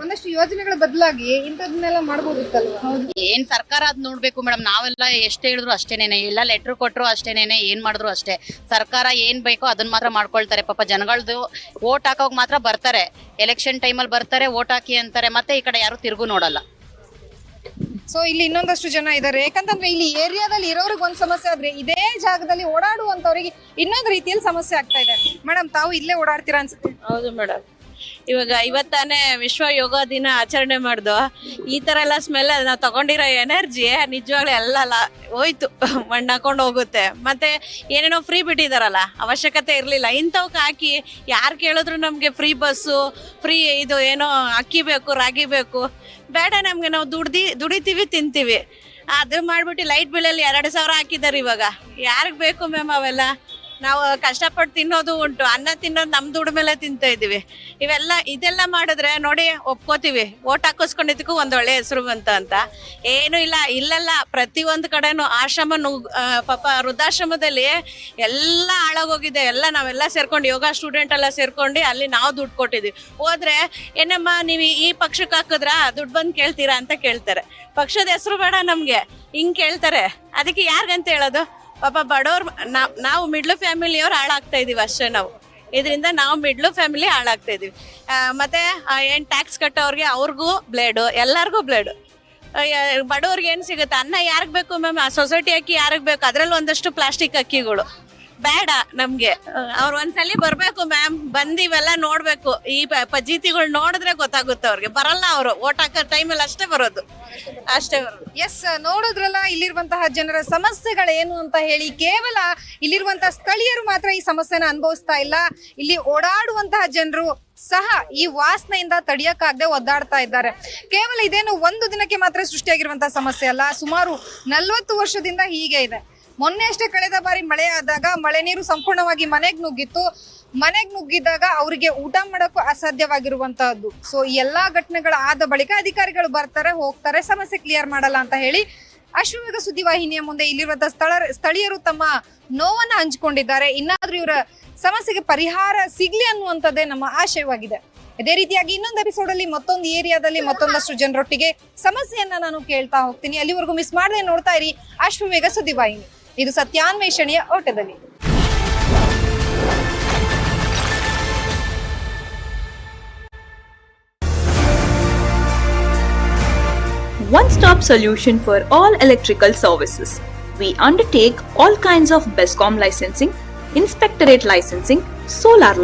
ಒಂದಷ್ಟು ಯೋಜನೆಗಳ ಬದಲಾಗಿ ಇಂಥದನ್ನೆಲ್ಲ ಮಾಡ್ಬೋದಿತ್ತಲ್ವಾ? ಏನ್ ಸರ್ಕಾರ ಅದ್ ನೋಡ್ಬೇಕು ಮೇಡಮ್ ನಾವೆಲ್ಲ ಎಷ್ಟೇ ಹೇಳಿದ್ರು ಅಷ್ಟೇನೇನೆ. ಎಲ್ಲ ಲೆಟರ್ ಕೊಟ್ರು ಅಷ್ಟೇನೇನೆ. ಏನ್ ಮಾಡಿದ್ರು ಅಷ್ಟೇ. ಸರ್ಕಾರ ಏನ್ ಬೇಕೋ ಅದನ್ನ ಮಾತ್ರ ಮಾಡ್ಕೊಳ್ತಾರೆ. ಪಾಪ ಜನಗಳದು ಓಟ್ ಹಾಕೋಕ್ ಮಾತ್ರ ಬರ್ತಾರೆ. ಎಲೆಕ್ಷನ್ ಟೈಮಲ್ಲಿ ಬರ್ತಾರೆ ಓಟ್ ಹಾಕಿ ಅಂತಾರೆ. ಮತ್ತೆ ಈ ಕಡೆ ಯಾರು ತಿರುಗು ನೋಡಲ್ಲ. ಸೊ ಇಲ್ಲಿ ಇನ್ನೊಂದಷ್ಟು ಜನ ಇದ್ದಾರೆ ಯಾಕಂತಂದ್ರೆ ಇಲ್ಲಿ ಏರಿಯಾದಲ್ಲಿ ಇರೋರಿಗೆ ಒಂದ್ ಸಮಸ್ಯೆ ಆದ್ರೆ ಇದೇ ಜಾಗದಲ್ಲಿ ಓಡಾಡುವಂತವರಿಗೆ ಇನ್ನೊಂದು ರೀತಿಯಲ್ಲಿ ಸಮಸ್ಯೆ ಆಗ್ತಾ ಇದೆ. ಮೇಡಮ್ ತಾವು ಇಲ್ಲೇ ಓಡಾಡ್ತೀರಾ ಅನ್ಸುತ್ತೆ? ಹೌದು ಮೇಡಮ್ ಇವಾಗ ಇವತ್ತಾನೆ ವಿಶ್ವ ಯೋಗ ದಿನ ಆಚರಣೆ ಮಾಡ್ದು. ಈ ತರ ಎಲ್ಲ ಸ್ಮೆಲ್ ನಾವು ತಗೊಂಡಿರೋ ಎನರ್ಜಿ ನಿಜವಾಗ್ಲೂ ಎಲ್ಲ ಹೋಯ್ತು. ಮಣ್ಣು ಹಾಕೊಂಡು ಹೋಗುತ್ತೆ. ಮತ್ತೆ ಏನೇನೋ ಫ್ರೀ ಬಿಟ್ಟಿದಾರಲ್ಲ, ಅವಶ್ಯಕತೆ ಇರಲಿಲ್ಲ. ಇಂಥವಕ್ಕೆ ಹಾಕಿ ಯಾರು ಕೇಳಿದ್ರು ನಮಗೆ ಫ್ರೀ ಬಸ್ಸು ಫ್ರೀ ಇದು ಏನೋ ಅಕ್ಕಿ ಬೇಕು, ರಾಗಿ ಬೇಕು. ಬೇಡ ನಮಗೆ, ನಾವು ದುಡ್ದಿ, ದುಡಿತೀವಿ, ತಿಂತೀವಿ. ಅದು ಮಾಡ್ಬಿಟ್ಟು ಲೈಟ್ ಬಿಲಲ್ಲಿ ಎರಡು ಸಾವಿರ ಹಾಕಿದ್ದಾರೆ ಇವಾಗ. ಯಾರಿಗೆ ಬೇಕು ಮ್ಯಾಮ್ ಅವೆಲ್ಲ? ನಾವು ಕಷ್ಟಪಟ್ಟು ತಿನ್ನೋದು ಉಂಟು, ಅನ್ನ ತಿನ್ನೋದು ನಮ್ಮ ದುಡ್ಡು ಮೇಲೆ ತಿಂತಾ ಇದೀವಿ ಇವೆಲ್ಲ, ಇದೆಲ್ಲ ಮಾಡಿದ್ರೆ ನೋಡಿ ಒಪ್ಕೋತೀವಿ. ಓಟ್ ಹಾಕಿಸ್ಕೊಂಡಿದ್ದಕ್ಕೂ ಒಂದು ಒಳ್ಳೆ ಹೆಸರು ಬಂತ ಅಂತ. ಏನು ಇಲ್ಲ, ಇಲ್ಲೆಲ್ಲ, ಪ್ರತಿಯೊಂದು ಕಡೆನೂ ಆಶ್ರಮ ಪಾಪ ವೃದ್ಧಾಶ್ರಮದಲ್ಲಿ ಎಲ್ಲ ಹಾಳಾಗೋಗಿದೆ. ಎಲ್ಲ ನಾವೆಲ್ಲ ಸೇರ್ಕೊಂಡು, ಯೋಗ ಸ್ಟೂಡೆಂಟ್ ಎಲ್ಲ ಸೇರ್ಕೊಂಡು ಅಲ್ಲಿ ನಾವು ದುಡ್ಡು ಕೊಟ್ಟಿದ್ವಿ ಹೋದ್ರೆ, ಏನಮ್ಮ, ನೀವು ಈ ಪಕ್ಷಕ್ಕೆ ಹಾಕಿದ್ರಾ ದುಡ್ಡು ಬಂದು ಕೇಳ್ತೀರಾ ಅಂತ ಕೇಳ್ತಾರೆ. ಪಕ್ಷದ ಹೆಸರು ಬೇಡ ನಮಗೆ. ಹಿಂಗೆ ಕೇಳ್ತಾರೆ. ಅದಕ್ಕೆ ಯಾರಿಗಂತ ಹೇಳೋದು? ಪಾಪ ಬಡವ್ರು ನಾವ್ ಮಿಡ್ಲ್ ಫ್ಯಾಮಿಲಿಯವ್ರು ಹಾಳಾಗ್ತಾ ಇದೀವಿ ಅಷ್ಟೇ ನಾವು. ಇದರಿಂದ ನಾವು ಮಿಡ್ಲ್ ಫ್ಯಾಮಿಲಿ ಹಾಳಾಗ್ತಾ ಇದೀವಿ. ಆ, ಮತ್ತೆ ಏನು ಟ್ಯಾಕ್ಸ್ ಕಟ್ಟೋರಿಗೆ ಅವ್ರಿಗೂ ಬ್ಲೇಡು ಎಲ್ಲರಿಗೂ ಬ್ಲೇಡು ಬಡವ್ರಿಗೆ ಏನು ಸಿಗುತ್ತೆ? ಅನ್ನ ಯಾರಿಗ್ ಬೇಕು ಮ್ಯಾಮ್ ಸೊಸೈಟಿ ಅಕ್ಕಿ ಯಾರಿಗೆ ಬೇಕು? ಅದ್ರಲ್ಲಿ ಒಂದಷ್ಟು ಪ್ಲಾಸ್ಟಿಕ್ ಅಕ್ಕಿಗಳು. ಬೇಡ ನಮ್ಗೆ. ಅವ್ರು ಒಂದ್ಸಲಿ ಬರ್ಬೇಕು ಮ್ಯಾಮ್ ಬಂದಿವೆಲ್ಲ ನೋಡ್ಬೇಕು. ಈ ಪಜೀತಿಗಳು ನೋಡಿದ್ರೆ ಗೊತ್ತಾಗುತ್ತೆ ಅವ್ರಿಗೆ. ಬರಲ್ಲ ಅವರು. ಓಟ್ ಹಾಕೋ ಟೈಮಲ್ಲಿ ಅಷ್ಟೇ ಬರೋದು. ಅಷ್ಟೇ ಬರೋದು. ಎಸ್ ನೋಡಿದ್ರಲ್ಲ ಇಲ್ಲಿರುವಂತಹ ಜನರ ಸಮಸ್ಯೆಗಳೇನು ಅಂತ ಹೇಳಿ ಕೇವಲ ಇಲ್ಲಿರುವಂತಹ ಸ್ಥಳೀಯರು ಮಾತ್ರ ಈ ಸಮಸ್ಯೆನ ಅನುಭವಿಸ್ತಾ ಇಲ್ಲ. ಇಲ್ಲಿ ಓಡಾಡುವಂತಹ ಜನರು ಸಹ ಈ ವಾಸನೆಯಿಂದ ತಡಿಯಕ್ಕಾಗದೆ ಒದ್ದಾಡ್ತಾ ಇದ್ದಾರೆ. ಕೇವಲ ಇದೇನು ಒಂದು ದಿನಕ್ಕೆ ಮಾತ್ರ ಸೃಷ್ಟಿಯಾಗಿರುವಂತಹ ಸಮಸ್ಯೆ ಅಲ್ಲ. ಸುಮಾರು ನಲ್ವತ್ತು ವರ್ಷದಿಂದ ಹೀಗೆ ಇದೆ. ಮೊನ್ನೆ ಅಷ್ಟೇ ಕಳೆದ ಬಾರಿ ಮಳೆ ಆದಾಗ ಮಳೆ ನೀರು ಸಂಪೂರ್ಣವಾಗಿ ಮನೆಗೆ ನುಗ್ಗಿತ್ತು. ಮನೆಗೆ ನುಗ್ಗಿದಾಗ ಅವರಿಗೆ ಊಟ ಮಾಡೋಕ್ಕೂ ಅಸಾಧ್ಯವಾಗಿರುವಂತಹದ್ದು. ಸೊ ಎಲ್ಲಾ ಘಟನೆಗಳು ಆದ ಬಳಿಕ ಅಧಿಕಾರಿಗಳು ಬರ್ತಾರೆ, ಹೋಗ್ತಾರೆ, ಸಮಸ್ಯೆ ಕ್ಲಿಯರ್ ಮಾಡಲ್ಲ ಅಂತ ಹೇಳಿ ಅಶ್ವವೇಗ ಸುದ್ದಿವಾಹಿನಿಯ ಮುಂದೆ ಇಲ್ಲಿರುವಂತಹ ಸ್ಥಳ, ಸ್ಥಳೀಯರು ತಮ್ಮ ನೋವನ್ನ ಹಂಚಿಕೊಂಡಿದ್ದಾರೆ. ಇನ್ನಾದ್ರೂ ಇವರ ಸಮಸ್ಯೆಗೆ ಪರಿಹಾರ ಸಿಗ್ಲಿ ಅನ್ನುವಂಥದ್ದೇ ನಮ್ಮ ಆಶಯವಾಗಿದೆ. ಅದೇ ರೀತಿಯಾಗಿ ಇನ್ನೊಂದು ಎಪಿಸೋಡ್ ಅಲ್ಲಿ ಮತ್ತೊಂದು ಏರಿಯಾದಲ್ಲಿ ಮತ್ತೊಂದಷ್ಟು ಜನರೊಟ್ಟಿಗೆ ಸಮಸ್ಯೆಯನ್ನ ನಾನು ಕೇಳ್ತಾ ಹೋಗ್ತೀನಿ. ಅಲ್ಲಿವರೆಗೂ ಮಿಸ್ ಮಾಡದೆ ನೋಡ್ತಾ ಇರಿ ಅಶ್ವವೇಗ ಸುದ್ದಿವಾಹಿನಿ. ಇದು ಸತ್ಯಾನ್ವೇಷಣೆಯ ಓಟದಲ್ಲಿ one stop solution for all electrical services. We undertake all kinds of BESCOM licensing, inspectorate licensing, solar